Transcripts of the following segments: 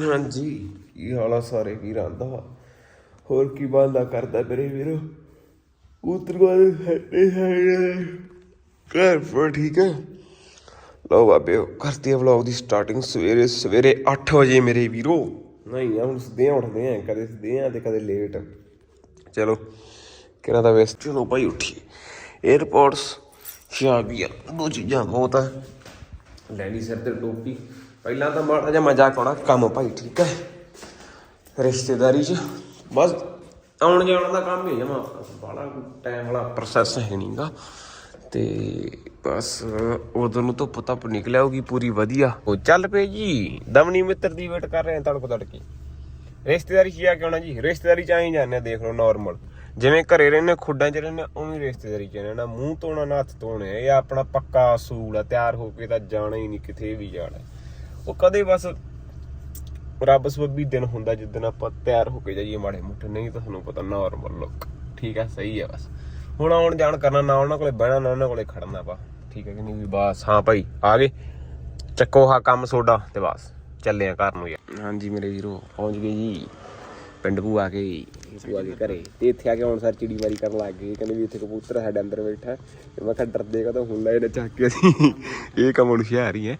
ਹਾਂਜੀ, ਕੀ ਹਾਲ ਆ ਸਾਰੇ? ਵੀਰਾਂ ਦਾ ਹੋਰ ਕੀ ਬੰਦਾ ਕਰਦਾ ਮੇਰੇ ਵੀਰੋ? ਉਤਰ ਸਾਡੇ ਹੈ ਘਰ ਪਰ ਠੀਕ ਹੈ? ਲਓ ਬਾਬੇ, ਕਰਤੀ ਵਲੌਗ ਦੀ ਸਟਾਰਟਿੰਗ ਸਵੇਰੇ ਸਵੇਰੇ 8 ਵਜੇ ਮੇਰੇ ਵੀਰੋ। ਨਹੀਂ ਹੁਣ ਸਿੱਧੇ ਉੱਠਦੇ ਆ, ਕਦੇ ਸਿੱਧੇ ਆ ਤੇ ਕਦੇ ਲੇਟ ਚਲੋ, ਕਿਹਨਾਂ ਦਾ ਵੇਸ ਚਲੋ ਭਾਈ ਉੱਠੀਏ। 에어ਪੋਰਟਸ ਚਾਬੀਆਂ ਦੋ ਚੀਜ਼ਾਂ ਬਹੁਤ ਆ। ਲੈ ਸਿਰ ਤੇ ਟੋਪੀ। ਪਹਿਲਾਂ ਤਾਂ ਮਾੜਾ ਜਿਹਾ ਮਜ਼ਾਕ ਆਉਣਾ ਕੰਮ ਭਾਈ ਠੀਕ ਹੈ? ਰਿਸ਼ਤੇਦਾਰੀ 'ਚ ਬਸ ਆਉਣ ਜਾਣ ਦਾ ਕੰਮ ਹੀ ਜਮਾ। ਬਾਲਾ ਟਾਈਮ ਵਾਲਾ ਪ੍ਰੋਸੈਸ ਹੈ ਨਹੀਂਗਾ ਤੇ ਬਸ ਉਦੋਂ ਨੂੰ ਧੁੱਪ ਧੱਪ ਨਿਕਲ ਆਊਗੀ ਪੂਰੀ ਵਧੀਆ। ਉਹ ਚੱਲ ਪਏ ਜੀ ਦਮਨੀ ਮਿੱਤਰ ਦੀ ਵੇਟ ਕਰ ਰਹੇ ਆ ਤੜਕ ਤੜਕੀ। ਰਿਸ਼ਤੇਦਾਰੀ 'ਚ ਜਾ ਕੇ ਆਉਣਾ ਜੀ ਰਿਸ਼ਤੇਦਾਰੀ 'ਚ ਆਈ ਜਾਂਦੇ ਆ, ਦੇਖ ਲਓ ਨਾਰਮਲ ਜਿਵੇਂ ਘਰੇ ਰਹਿੰਦੇ ਖੁੱਡਾਂ 'ਚ ਰਹਿੰਦੇ ਉਵੇਂ ਰਿਸ਼ਤੇਦਾਰੀ 'ਚ ਰਹਿਣਾ ਮੂੰਹ ਧੋਣਾ ਨਾ ਹੱਥ ਧੋਣੇ ਇਹ ਆਪਣਾ ਪੱਕਾ ਅਸੂਲ ਆ ਤਿਆਰ ਹੋ ਕੇ ਤਾਂ ਜਾਣਾ ਹੀ ਨਹੀਂ ਕਿਤੇ ਵੀ ਜਾਣਾ। ਉਹ ਕਦੇ ਬਸ ਰੱਬ ਸਬੱਬੀ ਦਿਨ ਹੁੰਦਾ ਜਿੱਦਣ ਆਪਾਂ ਤਿਆਰ ਹੋ ਕੇ ਜਾਈਏ ਮਾੜੇ ਮੋਟੇ, ਨਹੀਂ ਤਾਂ ਤੁਹਾਨੂੰ ਪਤਾ ਨਾਰਮਲ ਲੁੱਕ ਠੀਕ ਹੈ ਸਹੀ ਹੈ ਬਸ। ਹੁਣ ਆਉਣ ਜਾਣ ਕਰਨਾ, ਨਾ ਉਹਨਾਂ ਕੋਲੇ ਬਹਿਣਾ, ਨਾ ਉਹਨਾਂ ਕੋਲੇ ਖੜਨਾ ਪਾ ਠੀਕ ਹੈ ਕਿ ਨਹੀਂ ਵੀ ਬਸ, ਹਾਂ ਭਾਈ, ਆ ਗਏ। ਚੱਕੋ ਹਾਂ ਕੰਮ ਸੋਡਾ ਤੇ ਬਸ, ਚੱਲੇ ਆ ਘਰ ਨੂੰ ਯਾਰ। ਹਾਂਜੀ ਮੇਰੇ ਵੀਰੋ, ਪਹੁੰਚ ਗਏ ਜੀ। ਪਿੰਡ ਭੂਆ ਕੇ ਆ ਕੇ ਘਰੇ। ਤੇ ਇੱਥੇ ਆ ਕੇ ਹੁਣ ਸਰ ਚਿੜੀ ਮਾਰੀ ਕਰਨ ਲੱਗ ਗਏ। ਕਹਿੰਦੇ ਵੀ ਇੱਥੇ ਕਬੂਤਰ ਸਾਡੇ ਅੰਦਰ ਬੈਠਾ ਤੇ ਮੈਂ ਕਿਹਾ ਡਰਦੇ ਕਦੋਂ ਹੁਣ ਲੈ ਇਹਨੇ ਚੱਕ ਕੇ ਅਸੀਂ। ਇਹ ਕੰਮ ਹੁਣ ਹੀ ਹੈ।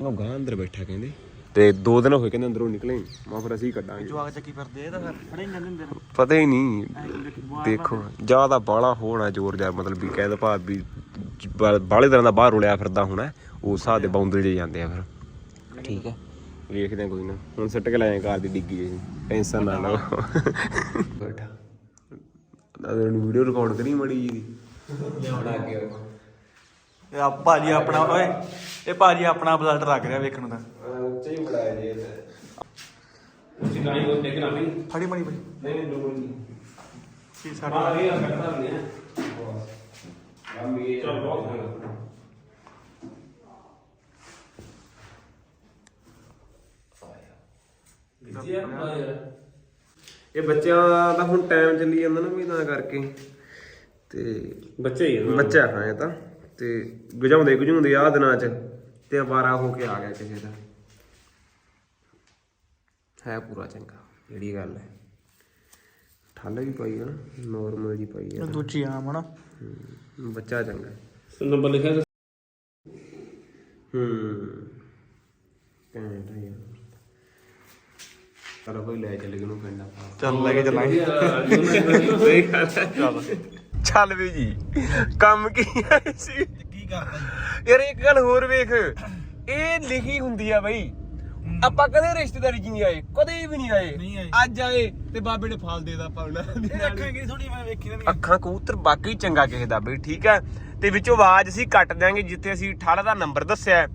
ਉਹ ਗਾਂ ਅੰਦਰ ਬੈਠਾ ਕਹਿੰਦੇ। ਤੇ ਦੋ ਦਿਨ ਹੋਏ ਕਹਿੰਦੇ ਅੰਦਰੋਂ ਨਿਕਲੇ। ਮੈਂ ਫਿਰ ਅਸੀਂ ਕੱਢਾਂਗੇ। ਜਵਾਕ ਚੱਕੀ ਫਿਰਦੇ ਇਹ ਤਾਂ ਫਿਰ ਫੜੇ ਨਹੀਂ ਜਾਂਦੇ ਹੁੰਦੇ ਨੇ ਪਤਾ ਹੀ ਨਹੀਂ। ਦੇਖੋ ਜ਼ਿਆਦਾ ਬਾਲਾ ਹੋਣਾ ਜ਼ੋਰ ਜਾ ਮਤਲਬ ਵੀ ਕਹਿ ਦੋ ਭਾਵ ਵੀ ਬਾਲੇ ਤਰ੍ਹਾਂ ਦਾ ਬਾਹਰ ਰੁਲਿਆ ਫਿਰਦਾ ਹੋਣਾ। ਉਸ ਹਿਸਾਬ ਦੇ ਬਾਉਂਦਲ ਜੇ ਜਾਂਦੇ ਆ ਫਿਰ। ਠੀਕ ਹੈ ਵੇਖਦੇ ਆ ਕੋਈ ਨਾ। ਹੁਣ ਸਿੱਟ ਕੇ ਲਾਏ ਕਾਰ ਦੀ ਡਿੱਗੀ ਜੀ ਟੈਨਸ਼ਨ ਨਾ ਲਓ। ਬੈਠਾ। ਅਦਰ ਨੂੰ ਵੀਡੀਓ ਰਿਕਾਰਡ ਕਰੀ ਮੜੀ ਜੀ ਦੀ ਬਣਾ ਕੇ ਇਹ ਆ ਭਾਜੀ ਆਪਣਾ ਓਏ ਇਹ ਭਾਜੀ ਆਪਣਾ ਬਲੱਡ ਰੱਖ ਰਿਹਾ ਵੇਖਣ ਨੂੰ ਤਾਂ ਉੱਚਾ ਹੀ ਬੜਾਇਆ ਜੀ ਇਹ ਤੁਸੀਂ ਗਾਣੀ ਉਹ ਦੇਖ ਨਾ ਨਹੀਂ ਫੜੀ ਮਣੀ ਬਈ ਨਹੀਂ ਲੋੜ ਨਹੀਂ। ਕੀ ਸਾਡਾ? ਇਹ ਆ ਕਰਦਾ ਨਹੀਂ ਹੈ ਕੰਮ ਇਹ ਚਲ ਬਹੁਤ ਇਹ ਬੱਚਿਆਂ ਦਾ ਹੁਣ ਟਾਈਮ ਚੱਲੀ ਜਾਂਦਾ ਨਾ ਵੀ ਤਾਂ ਕਰਕੇ। ਤੇ ਬੱਚੇ ਹੀ ਆ। ਬੱਚਾ ਹਾਂ ਇਹ ਤਾਂ। ਤੇ ਗਜਾਉਂਦੇ ਗਜੂੰਦੇ ਆ ਦਿਨਾਂ ਚ ਤੇ ਅਵਾਰਾ ਹੋ ਕੇ ਆ ਗਿਆ ਕਿਸੇ ਦਾ। ਹੈ ਪੂਰਾ ਚੰਗਾ ਜਿਹੜੀ ਗੱਲ ਹੈ। ਠੱਲ ਵੀ ਪਾਈ ਆ ਨੋਰਮਲ ਜੀ ਪਾਈ ਆ। ਦੂਜੀ ਆਮ ਹਨਾ ਬੱਚਾ ਚੰਗਾ। ਨੰਬਰ ਲਿਖਿਆ ਹੂੰ ਕਹਿੰਦਾ ਯਾਰ। ਚਲੋ ਕੋਈ ਲੈ ਚੱਲ ਨੂੰ ਪਿੰਡ ਆਪਾਂ। ਚੱਲ ਲੈ ਕੇ ਚੱਲਾਂਗੇ। ਸਹੀ ਗੱਲ ਹੈ। ਚੱਲ ਚੱਲ ਵੀ ਜੀ। ਕੰਮ ਕੀ ਹੈ ਸੀ ਕੀ ਕਰਦਾ ਯਾਰ ਇੱਕ ਗੱਲ ਹੋਰ ਵੇਖ। ਇਹ ਲਿਖੀ ਹੁੰਦੀ ਆ ਬਈ। ਆਪਾਂ ਕਦੇ ਰਿਸ਼ਤੇਦਾਰੀ 'ਚ ਨਹੀਂ ਆਏ ਕਦੇ ਵੀ ਨਹੀਂ ਆਏ। ਨਹੀਂ ਆਏ। ਅੱਜ ਆਏ ਤੇ ਬਾਬੇ ਨੇ ਫਲ ਦੇਦਾ ਪਾਉਣਾ ਇਹ ਅੱਖਾਂ ਥੋੜੀ ਮੈਂ ਵੇਖੀ ਨਹੀਂ ਅੱਖਾਂ ਕਬੂਤਰ ਬਾਕੀ ਚੰਗਾ ਕਿਸੇ ਦਾ ਬਈ ਠੀਕ ਹੈ ਤੇ ਵਿੱਚੋਂ ਆਵਾਜ਼ ਅਸੀਂ ਕੱਟ ਦਿਆਂਗੇ ਜਿੱਥੇ ਅਸੀਂ ਠੱਲ ਦਾ ਨੰਬਰ ਦੱਸਿਆ। ਹੈ।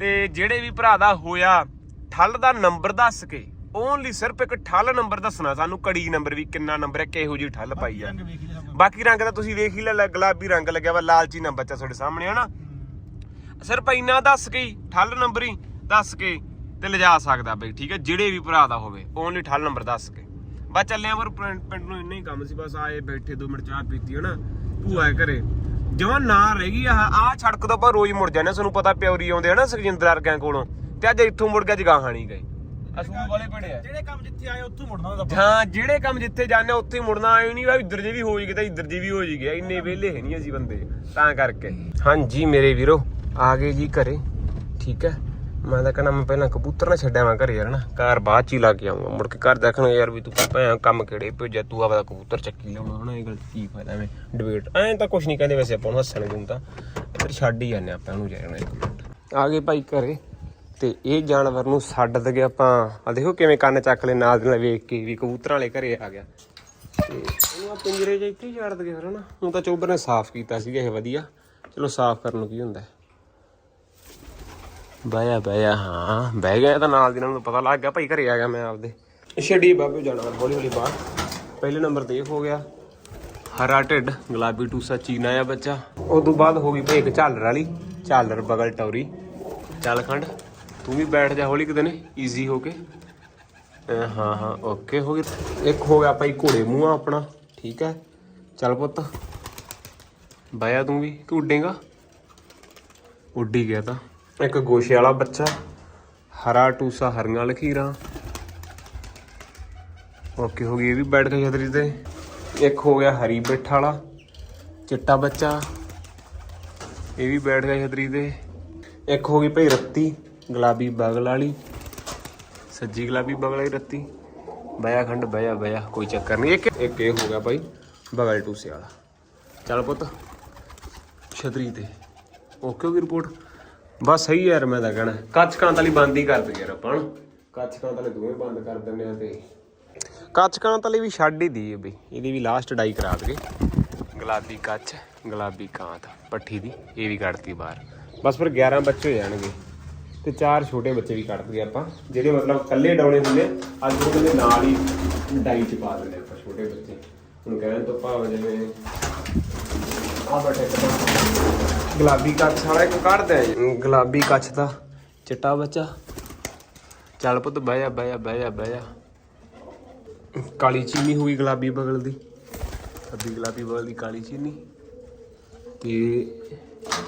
ਤੇ ਜਿਹੜੇ ਵੀ ਭਰਾ ਦਾ ਹੋਇਆ ਠੱਲ ਦਾ ਨੰਬਰ ਦੱਸ ਕੇ ਓਨਲੀ ਸਿਰਫ ਇੱਕ ਠੱਲ ਨੰਬਰ ਦੱਸਣਾ ਸਾਨੂੰ ਕੜੀ ਨੰਬਰ ਵੀ ਕਿੰਨਾ ਨੰਬਰ ਹੈ ਕਿਹੋ ਜੀ ਠੱਲ ਪਾਈ ਆ। ਬਾਕੀ ਰੰਗ ਤਾਂ ਤੁਸੀਂ ਵੇਖ ਹੀ ਲਿਆ ਗੁਲਾਬੀ ਰੰਗ ਲੱਗਿਆ ਵਾ ਲਾਲਚੀ ਨੰਬਰ ਚ ਤੁਹਾਡੇ ਸਾਹਮਣੇ ਹਨਾ? ਸਿਰਫ ਇੰਨਾ ਦੱਸ ਕੇ ਠੱਲ ਨੰਬਰ ਹੀ ਦੱਸ ਕੇ ਤੇ ਲਿਜਾ ਸਕਦਾ ਬਈ ਠੀਕ ਹੈ? ਜਿਹੜੇ ਵੀ ਭਰਾ ਦਾ ਹੋਵੇ ਓਨਲੀ ਠੱਲ ਨੰਬਰ ਦੱਸ ਕੇ। ਬਸ ਚੱਲੇ ਆ ਪਰ ਪਿੰਡ ਨੂੰ ਇੰਨਾ ਹੀ ਕੰਮ ਸੀ ਬਸ ਆਏ ਬੈਠੇ ਦੋ ਮਿੰਟ ਚਾਹ ਪੀਤੀ ਹਨਾ? ਭੂਆ ਘਰੇ। ਜਮਾਂ ਨਾ ਰਹਿ ਗਈ ਆ ਆ ਸੜਕ ਤੋਂ ਆਪਾਂ ਰੋਜ਼ ਮੁੜ ਜਾਂਦੇ ਤੁਹਾਨੂੰ ਪਤਾ ਪਿਉਰੀ ਆਉਂਦੇ ਹਨਾ ਸੁਖਜਿੰਦਰ ਵਰਗਿਆਂ ਕੋਲੋਂ। ਤੇ ਅੱਜ ਇੱਥੋਂ ਮੁੜ ਗਿਆ ਜਗਾਹਾਂ ਨਹੀਂ ਗਏ। ਅਸੂਲ ਵਾਲੇ ਪੜੇ ਆ। ਜਿਹੜੇ ਕੰਮ ਜਿੱਥੇ ਆਏ ਉੱਥੋਂ ਮੁੜਨਾ ਉਹਦਾ ਹਾਂ ਜਿਹੜੇ ਕੰਮ ਜਿੱਥੇ ਜਾਂਦੇ ਉੱਥੇ ਹੀ ਮੁੜਨਾ। ਆਇਓ ਨਹੀਂ ਵਾ ਇੱਧਰ ਜੇ ਵੀ ਹੋ ਜੀ ਤਾਂ ਇੱਧਰ ਜੀ ਵੀ ਹੋ ਜੀ ਗਿਆ ਇੰਨੇ ਵਿਹਲੇ ਹੈ ਨਹੀਂ ਅਸੀਂ ਬੰਦੇ ਤਾਂ ਕਰਕੇ। ਹਾਂਜੀ ਮੇਰੇ ਵੀਰੋ ਆ ਗਏ ਜੀ ਘਰੇ ਠੀਕ ਹੈ? ਮੈਂ ਤਾਂ ਕਹਿੰਦਾ ਮੈਂ ਪਹਿਲਾਂ ਕਬੂਤਰ ਨਾ ਛੱਡਿਆ ਮੈਂ ਘਰੇ ਯਾਰ ਨਾ ਕਾਰ ਬਾਅਦ ਚ ਹੀ ਲਾ ਕੇ ਆਉਂਗਾ ਮੁੜ ਕੇ ਘਰ ਦੇਖਣਾ ਯਾਰ ਵੀ ਤੂੰ ਭੈਂ ਕੰਮ ਕਿਹੜੇ ਭੇਜਿਆ ਤੂੰ ਆਪਦਾ ਕਬੂਤਰ ਚੱਕੀ ਲਾਉਣਾ ਹਨਾ ਇਹ ਗੱਲ ਕੀ ਫਾਇਦਾ ਐਵੇਂ ਡਿਬੇਟ ਐਂ ਤਾਂ ਕੁਝ ਨਹੀਂ ਕਹਿੰਦੇ ਵੈਸੇ ਆਪਾਂ ਨੂੰ ਹੱਸਣ ਨੂੰ ਤਾਂ। ਇੱਧਰ ਛੱਡ ਹੀ ਜਾਂਦੇ ਆਪਾਂ ਇਹਨੂੰ ਜਾਣਾ ਇੱਕ ਮਿੰਟ। ਆ ਗਏ ਭਾਈ ਘਰੇ। ਤੇ ਇਹ ਜਾਨਵਰ ਨੂੰ ਛੱਡ ਦਗੇ ਆਪਾਂ। ਆ ਦੇਖੋ ਕਿਵੇਂ ਕੰਨ ਚੱਕ ਲੈ ਨਾਲ ਦੇ ਨਾਲ ਵੇਖ ਕੇ ਵੀ ਕਬੂਤਰਾਂ ਵਾਲੇ ਘਰੇ ਆ ਗਿਆ। ਤੇ ਇਹਨੂੰ ਆ ਪਿੰਜਰੇ 'ਚ ਇੱਥੇ ਹੀ ਛੱਡ ਦਗੇ ਫਿਰ ਹਨਾ। ਹੁਣ ਤਾਂ ਚੋਬਰ ਨੇ ਸਾਫ਼ ਕੀਤਾ ਸੀਗਾ ਇਹ ਵਧੀਆ। ਚਲੋ ਸਾਫ਼ ਕਰਨ ਨੂੰ ਕੀ ਹੁੰਦਾ ਹੈ। ਬਾਇਆ ਬਾਇਆ ਹਾਂ, ਬਹਿ ਗਿਆ ਤਾਂ ਨਾਲ ਦੀ ਨਾਲ ਨੂੰ ਪਤਾ ਲੱਗ ਗਿਆ ਭਾਈ ਘਰੇ ਆ ਗਿਆ ਮੈਂ ਆਪਦੇ। ਛੱਡੀ ਬਾਬੇ ਜਾਨਵਰ ਹੌਲੀ ਹੌਲੀ ਬਾਹਰ। ਪਹਿਲੇ ਨੰਬਰ ਤੇ ਇਹ ਹੋ ਗਿਆ। ਹਰਾ ਢਿੱਡ ਗੁਲਾਬੀ ਟੂਸਾ ਚੀਨਾ ਆ ਬੱਚਾ। ਉਸ ਤੋਂ ਬਾਅਦ ਹੋ ਗਈ ਭਾਈ ਇੱਕ ਝਾਲਰ ਵਾਲੀ, ਝਾਲਰ ਬਗਲ ਟੌਰੀ। ਚੱਲ ਖੰਡ। ਤੂੰ ਵੀ ਬੈਠ ਜਾ ਹੌਲੀ ਕਿਤੇ ਨੇ ਈਜ਼ੀ ਹੋ ਕੇ। ਹਾਂ ਹਾਂ ਓਕੇ ਹੋ ਗਿਆ ਇੱਕ ਹੋ ਗਿਆ ਭਾਈ ਘੋੜੇ ਮੂੰਹ ਆਪਣਾ, ਠੀਕ ਹੈ। ਚੱਲ ਪੁੱਤ। ਬਾਇਆ ਤੂੰ ਵੀ, ਕਿ ਉੱਡੇਗਾ? ਉੱਡੀ ਗਿਆ ਤਾਂ। ਇੱਕ ਗੋਸ਼ੇ ਵਾਲਾ ਬੱਚਾ, ਹਰਾ ਟੂਸਾ ਹਰੀਆਂ ਲਖੀਰਾਂ। ਓਕੇ ਹੋ ਗਈ, ਇਹ ਵੀ ਬੈਠ ਕੇ ਛਤਰੀ ਤੇ। ਇੱਕ ਹੋ ਗਿਆ ਹਰੀ ਬਿੱਠ ਵਾਲਾ, ਚਿੱਟਾ ਬੱਚਾ। ਇਹ ਵੀ ਬੈਠ ਗਿਆ ਛਤਰੀ ਤੇ। ਇੱਕ ਹੋ ਗਈ ਭਈ ਰੱਤੀ। ਗੁਲਾਬੀ ਬਗਲ ਵਾਲੀ ਸੱਜੀ ਗੁਲਾਬੀ ਬਗਲ ਵਾਲੀ ਰੱਤੀ। ਬਿਆ ਖੰਡ ਬਿਆ ਬਿਆ ਕੋਈ ਚੱਕਰ ਨਹੀਂ। ਇੱਕ ਇੱਕ ਇਹ ਹੋ ਗਿਆ ਭਾਈ ਬਗਲ ਟੂਸੇ ਵਾਲਾ। ਚੱਲ ਪੁੱਤ, ਛਤਰੀ ਤੇ। ਓਕੇ ਹੋ ਗਈ ਰਿਪੋਰਟ ਬਸ ਸਹੀ ਯਾਰ, ਮੈਂ ਤਾਂ ਕਹਿਣਾ। ਕੱਚ ਕਾਂਤ ਵਾਲੀ ਬੰਦ ਹੀ ਕਰ ਦੇ ਯਾਰ ਆਪਾਂ। ਹਨਾ। ਕੱਚ ਕਾਂਤ ਵਾਲੇ ਦੋਵੇਂ ਬੰਦ ਕਰ ਦਿੰਦੇ ਆ ਤੇ। ਕੱਚ ਕਾਂਤ ਵਾਲੀ ਵੀ ਛੱਡ ਹੀ ਦੀ ਬਈ। ਇਹਦੀ ਵੀ ਲਾਸਟ ਡਾਈ ਕਰਾ ਦਗੇ ਗੁਲਾਬੀ ਕੱਚ, ਗੁਲਾਬੀ ਕਾਂਤ, ਪੱਠੀ ਦੀ। ਇਹ ਵੀ ਕੱਢਤੀ ਬਾਹਰ। ਬਸ ਫਿਰ 11 ਬੱਚੇ ਹੋ ਜਾਣਗੇ। ਤੇ ਚਾਰ ਛੋਟੇ ਬੱਚੇ ਵੀ ਕੱਢ ਦਈਏ ਆਪਾਂ ਜਿਹੜੇ ਮਤਲਬ ਕੱਲੇ ਡਾਉਣੇ ਹੁੰਦੇ ਆ, ਅੱਜ ਉਹਨਾਂ ਦੇ ਨਾਲ ਹੀ ਡਾਈ ਚ ਪਾ ਦਿੰਦੇ ਆਪਾਂ ਛੋਟੇ ਬੱਚੇ। ਹੁਣ ਕਹਿਣ ਤੋਂ ਭਾਵ ਜਿਵੇਂ ਆ ਤਾਂ ਗੁਲਾਬੀ ਕੱਛ ਵਾਲਾ ਇੱਕ ਕੱਢਦੇ ਆ ਜੀ। ਗੁਲਾਬੀ ਕੱਛ ਦਾ ਚਿੱਟਾ ਬੱਚਾ। ਚੱਲ ਪੁੱਤ ਬਹਿ ਜਾ ਬਹਿ ਜਾ ਬਹਿ ਜਾ ਬਹਿ ਜਾ। ਕਾਲੀ ਚੀਨੀ ਹੋਈ ਗੁਲਾਬੀ ਬਗਲ ਦੀ। ਅੱਧੀ ਗੁਲਾਬੀ ਬਗਲ ਦੀ ਕਾਲੀ ਚੀਨੀ। ਤੇ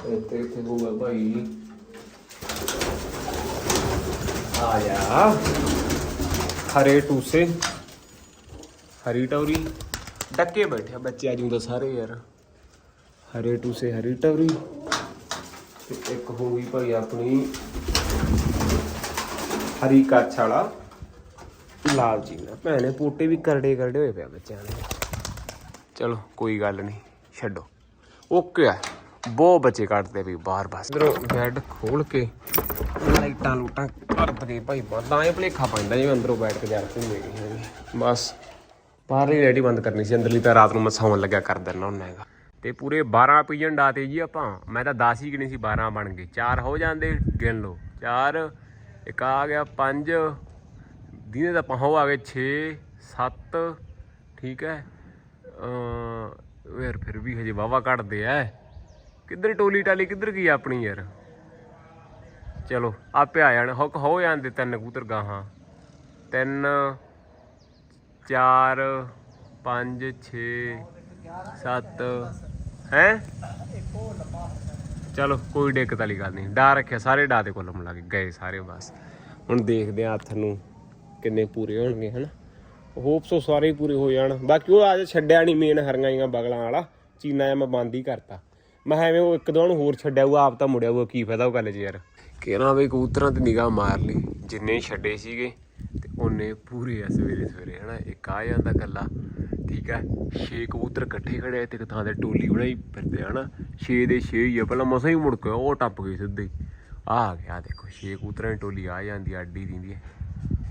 ਇੱਥੇ ਇੱਥੇ ਹੋਊਗਾ ਭਾਈ। ਆ ਜਾ ਹਰੇ ਟੂਸੇ। ਹਰੀ ਟੌਰੀ। ਡੱਕੇ ਬੈਠਿਆ ਬੱਚੇ ਅੱਜ ਤਾਂ ਸਾਰੇ ਯਾਰ। ਹਰੇ ਟੂਸੇ, ਹਰੀ ਟੌਰੀ। ਤੇ ਇੱਕ ਹੋ ਗਈ ਭਾਈ ਆਪਣੀ ਹਰੀ ਕੱਛ ਵਾਲਾ। ਲਾਲ ਜੀਨਾ ਭੈਣੇ ਪੋਟੇ ਵੀ ਕਰੜੇ ਕਰੜੇ ਹੋਏ ਪਿਆ ਬੱਚਿਆਂ ਦੇ। ਚਲੋ, ਕੋਈ ਗੱਲ ਨਹੀਂ। ਛੱਡੋ। ਓਕੇ ਆ। ਬਹੁਤ ਬੱਚੇ ਕੱਢਦੇ ਵੀ ਬਾਹਰ ਬਸ। ਇਧਰੋਂ ਬੈੱਡ ਖੋਲ ਕੇ ਲਾਈਟਾਂ ਲੂਟਾਂ ਕਰ ਦਗੇ ਭਾਈ ਬੰਦਾ ਇਹ ਭਲੇਖਾ ਪੈਂਦਾ ਜਿਵੇਂ ਅੰਦਰੋਂ ਬੈਠ ਕੇ ਜਾ ਕੇ ਘੁੰਮੇ ਬਸ ਬਾਹਰਲੀ ਲਾਈਟ ਹੀ ਬੰਦ ਕਰਨੀ ਸੀ, ਅੰਦਰਲੀ ਤਾਂ ਰਾਤ ਨੂੰ ਮੈਂ ਸੌਣ ਲੱਗਿਆ ਕਰ ਦਿੰਦਾ ਹੁੰਦਾ ਹੈਗਾ। ਤੇ ਪੂਰੇ 12 ਪੀਜਨ ਡਾਤੇ ਜੀ ਆਪਾਂ, ਮੈਂ ਤਾਂ 10 ਹੀ ਗਿਣੇ ਸੀ 12 ਬਣ ਗਏ। 4 ਹੋ ਜਾਂਦੇ, ਗਿਣ ਲਓ। 4 ਇੱਕ ਆ ਗਿਆ 5 ਦਿਨੇ ਦਾ ਪਹੁੰ ਆ ਗਏ 6 7 ਠੀਕ ਹੈ। ਅ ਯਾਰ ਫਿਰ ਵੀ ਹਜੇ ਵਾਵਾ ਕੱਢਦੇ ਐ। ਕਿੱਧਰ ਟੋਲੀ ਟਾਲੀ ਕਿੱਧਰ ਗਈ ਆਪਣੀ ਯਾਰ? ਚਲੋ, ਆਪੇ ਆ ਜਾਣ। ਹੁੱਕ ਹੋ ਜਾਂਦੇ ਤਿੰਨ ਕਬੂਤਰ ਗਾਹਾਂ। ਤਿੰਨ 4 5 6 7 ਹੈ? ਚਲੋ, ਕੋਈ ਦਿੱਕਤ ਵਾਲੀ ਗੱਲ ਨਹੀਂ। ਡਾ ਰੱਖਿਆ, ਸਾਰੇ ਡਾ ਦੇ ਕੋਲ ਲੱਗ ਗਏ ਸਾਰੇ ਬਸ। ਹੁਣ ਦੇਖਦੇ ਆ ਹੱਥ ਨੂੰ ਕਿੰਨੇ ਪੂਰੇ ਹੋਣਗੇ, ਹਨਾ? ਹੋਪਸ ਉਹ ਸਾਰੇ ਹੀ ਪੂਰੇ ਹੋ ਜਾਣ। ਬਾਕੀ ਉਹ ਅੱਜ ਛੱਡਿਆ ਨਹੀਂ ਮੇਨ ਹਰੀਆਂ ਜੀਆਂ ਬਗਲਾਂ ਵਾਲਾ। ਚੀਨਾ ਜਿਹਾ ਮੈਂ ਬੰਦ ਹੀ ਕਰਤਾ। ਮੈਂ ਕਿਹਾ ਐਵੇਂ ਉਹ ਇੱਕ ਦੋ ਨੂੰ ਹੋਰ ਛੱਡਿਆ ਉਹ ਆਪ ਤਾਂ ਮੁੜਿਆ ਉਹ ਕੀ ਫਾਇਦਾ ਉਹ ਗੱਲ 'ਚ ਯਾਰ। ਕਿਹਨਾਂ ਵੀ ਕਬੂਤਰਾਂ ਤੇ ਨਿਗਾਹ ਮਾਰ ਲਈ ਜਿੰਨੇ ਛੱਡੇ ਸੀਗੇ ਤੇ ਉਹਨੇ ਪੂਰੇ ਆ ਸਵੇਰੇ ਸਵੇਰੇ ਹਨਾ? ਇੱਕ ਆ ਜਾਂਦਾ ਕੱਲਾ ਠੀਕ ਹੈ ਛੇ ਕਬੂਤਰ ਇਕੱਠੇ ਖੜੇ ਆ ਤੇ ਇੱਕ ਥਾਂ ਤੇ ਟੋਲੀ ਬਣਾਈ ਫਿਰਦੇ ਆ ਹਨਾ? ਛੇ ਦੇ ਛੇ ਹੀ ਆ ਪਹਿਲਾਂ ਮਸਾਂ ਹੀ ਮੁੜ ਕੇ ਉਹ ਟੱਪ ਗਏ ਸਿੱਧੇ। ਆ ਗਿਆ ਦੇਖੋ ਛੇ ਕਬੂਤਰਾਂ ਦੀ ਟੋਲੀ ਆ ਜਾਂਦੀ ਆ, ਅੱਡੀ ਦਿੰਦੀ ਹੈ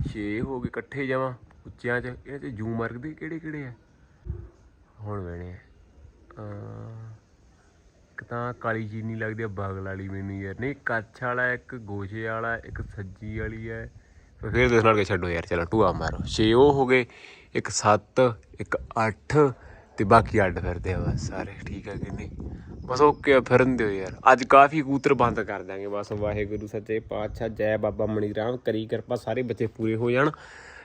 ਛੇ ਹੋ ਗਏ ਇਕੱਠੇ ਜਾਵਾਂ ਉੱਚਿਆਂ 'ਚ ਇਹਨਾਂ 'ਚ ਜੂ ਮਾਰਕ ਕਿਹੜੇ ਕਿਹੜੇ ਆ? ਹੁਣ ਵੇਣੇ ਆ। ਇੱਕ ਤਾਂ ਕਾਲੀ ਚੀਨੀ ਲੱਗਦੀ ਆ ਬਗਲ ਵਾਲੀ ਮੈਨੂੰ ਯਾਰ। ਨਹੀਂ ਕੱਛ ਵਾਲਾ, ਇੱਕ ਗੋਸ਼ੇ ਵਾਲਾ, ਇੱਕ ਸੱਜੀ ਵਾਲੀ ਹੈ। ਫਿਰ ਫਿਰ ਨਾਲ ਕਿ ਛੱਡੋ ਯਾਰ, ਚਲੋ, ਟੂਆ ਮਾਰੋ। 6 ਉਹ ਹੋ ਗਏ, ਇੱਕ 7 ਇੱਕ 8 ਤੇ ਬਾਕੀ ਅੱਡ ਫਿਰਦੇ ਆ ਬਸ ਸਾਰੇ, ਠੀਕ ਹੈ ਕਿ ਨਹੀਂ? ਬਸ ਓਕੇ ਫਿਰਨ ਦਿਓ ਯਾਰ। ਅੱਜ ਕਾਫੀ ਕੂਤਰ ਬੰਦ ਕਰ ਦਾਂਗੇ ਬਸ ਵਾਹਿਗੁਰੂ, ਸੱਚੇ ਪਾਤਸ਼ਾਹ, ਜੈ ਬਾਬਾ ਮਣੀ ਰਾਮ, ਕਰੀ ਕਿਰਪਾ, ਸਾਰੇ ਬੱਚੇ ਪੂਰੇ ਹੋ ਜਾਣ।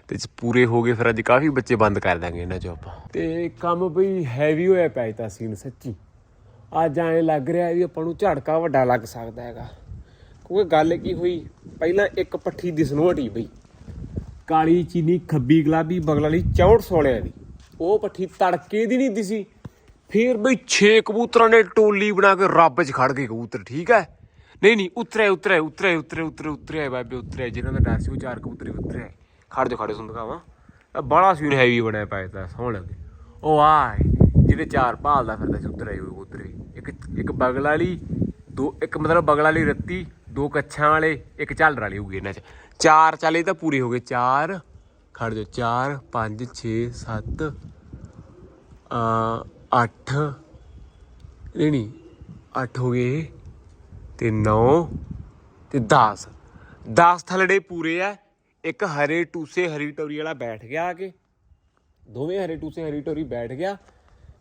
ਤੇ ਜੇ ਪੂਰੇ ਹੋ ਗਏ, ਫਿਰ ਅੱਜ ਕਾਫੀ ਬੱਚੇ ਬੰਦ ਕਰ ਦਾਂਗੇ ਇਹਨਾਂ ਚੋਂ ਆਪਾਂ। ਤੇ ਕੰਮ ਬਈ ਹੈਵੀ ਹੋਇਆ ਪਿਆ ਤਾਂ ਸੀਨ ਸੱਚੀ। ਅੱਜ ਐਂ ਲੱਗ ਰਿਹਾ ਵੀ ਆਪਾਂ ਨੂੰ ਝੜਕਾ ਵੱਡਾ ਲੱਗ ਸਕਦਾ ਹੈਗਾ। ਕਿਉਂਕਿ ਗੱਲ ਕੀ ਹੋਈ, ਪਹਿਲਾਂ ਇੱਕ ਪੱਠੀ ਦਿਸਣੋਂ ਹਟੀ ਬਈ। ਕਾਲੀ, ਚੀਨੀ, ਖੱਬੀ, ਗੁਲਾਬੀ, ਬਗਲ ਵਾਲੀ 64 ਸੋਲਿਆਂ ਦੀ। ਉਹ ਪੱਠੀ ਤੜਕੇ ਦੀ ਨਹੀਂ ਦਿਸੀ ਫੇਰ ਬਈ 6 ਕਬੂਤਰਾਂ ਨੇ ਟੋਲੀ ਬਣਾ ਕੇ ਰੱਬ 'ਚ ਖੜ ਗਏ ਕਬੂਤਰ, ਠੀਕ ਹੈ? ਨਹੀਂ ਨਹੀਂ ਉਤਰੇ ਉਤਰੇ ਉਤਰੇ ਉਤਰੇ ਉਤਰੇ ਉਤਰੇ ਬਾਬੇ ਉਤਰੇ ਜਿਹਨਾਂ ਦਾ ਡਰ ਸੀ ਉਹ ਚਾਰ ਕਬੂਤਰ ਹੀ ਉਤਰੇ ਖੜ ਜਾ ਖੜੇ ਸੁਣ ਬੜਾ ਸੀਨ ਹੈਵੀ ਬਣਿਆ ਪਿਆ ਤਾਂ ਸੋਹਣ ਲੱਗੇ ਉਹ ਆਏ ਜਿਹਦੇ ਚਾਰ ਭਾਲ ਦਾ ਫਿਰਦਾ ਸੀ ਉਤਰੇ ਹੋਏ ਉਤਰੇ ਇੱਕ ਇੱਕ ਬਗਲ ਵਾਲੀ, ਦੋ, ਇੱਕ ਮਤਲਬ ਬਗਲ ਵਾਲੀ ਰੱਤੀ, ਦੋ ਕੱਛਾਂ ਵਾਲੇ, ਇੱਕ ਝਾਲਰ ਵਾਲੀ ਹੋਊਗੀ ਇਹਨਾਂ 'ਚ। ਚਾਰ ਚਾਲੇ ਤਾਂ ਪੂਰੇ ਹੋ ਗਏ। ਚਾਰ, ਖੜ ਜਾ 4 5 6 7 ਆ 8 ਨਹੀਂ ਨਹੀਂ 8 ਹੋ ਗਏ। ਤੇ 9 ਤੇ 10 10 ਥਲੜੇ ਪੂਰੇ ਆ। ਇੱਕ ਹਰੇ ਟੂਸੇ ਹਰੀ ਟੋਰੀ ਵਾਲਾ ਬੈਠ ਗਿਆ ਆ ਕੇ। ਦੋਵੇਂ ਹਰੇ ਟੂਸੇ ਹਰੀ ਟੋਰੀ ਬੈਠ ਗਿਆ।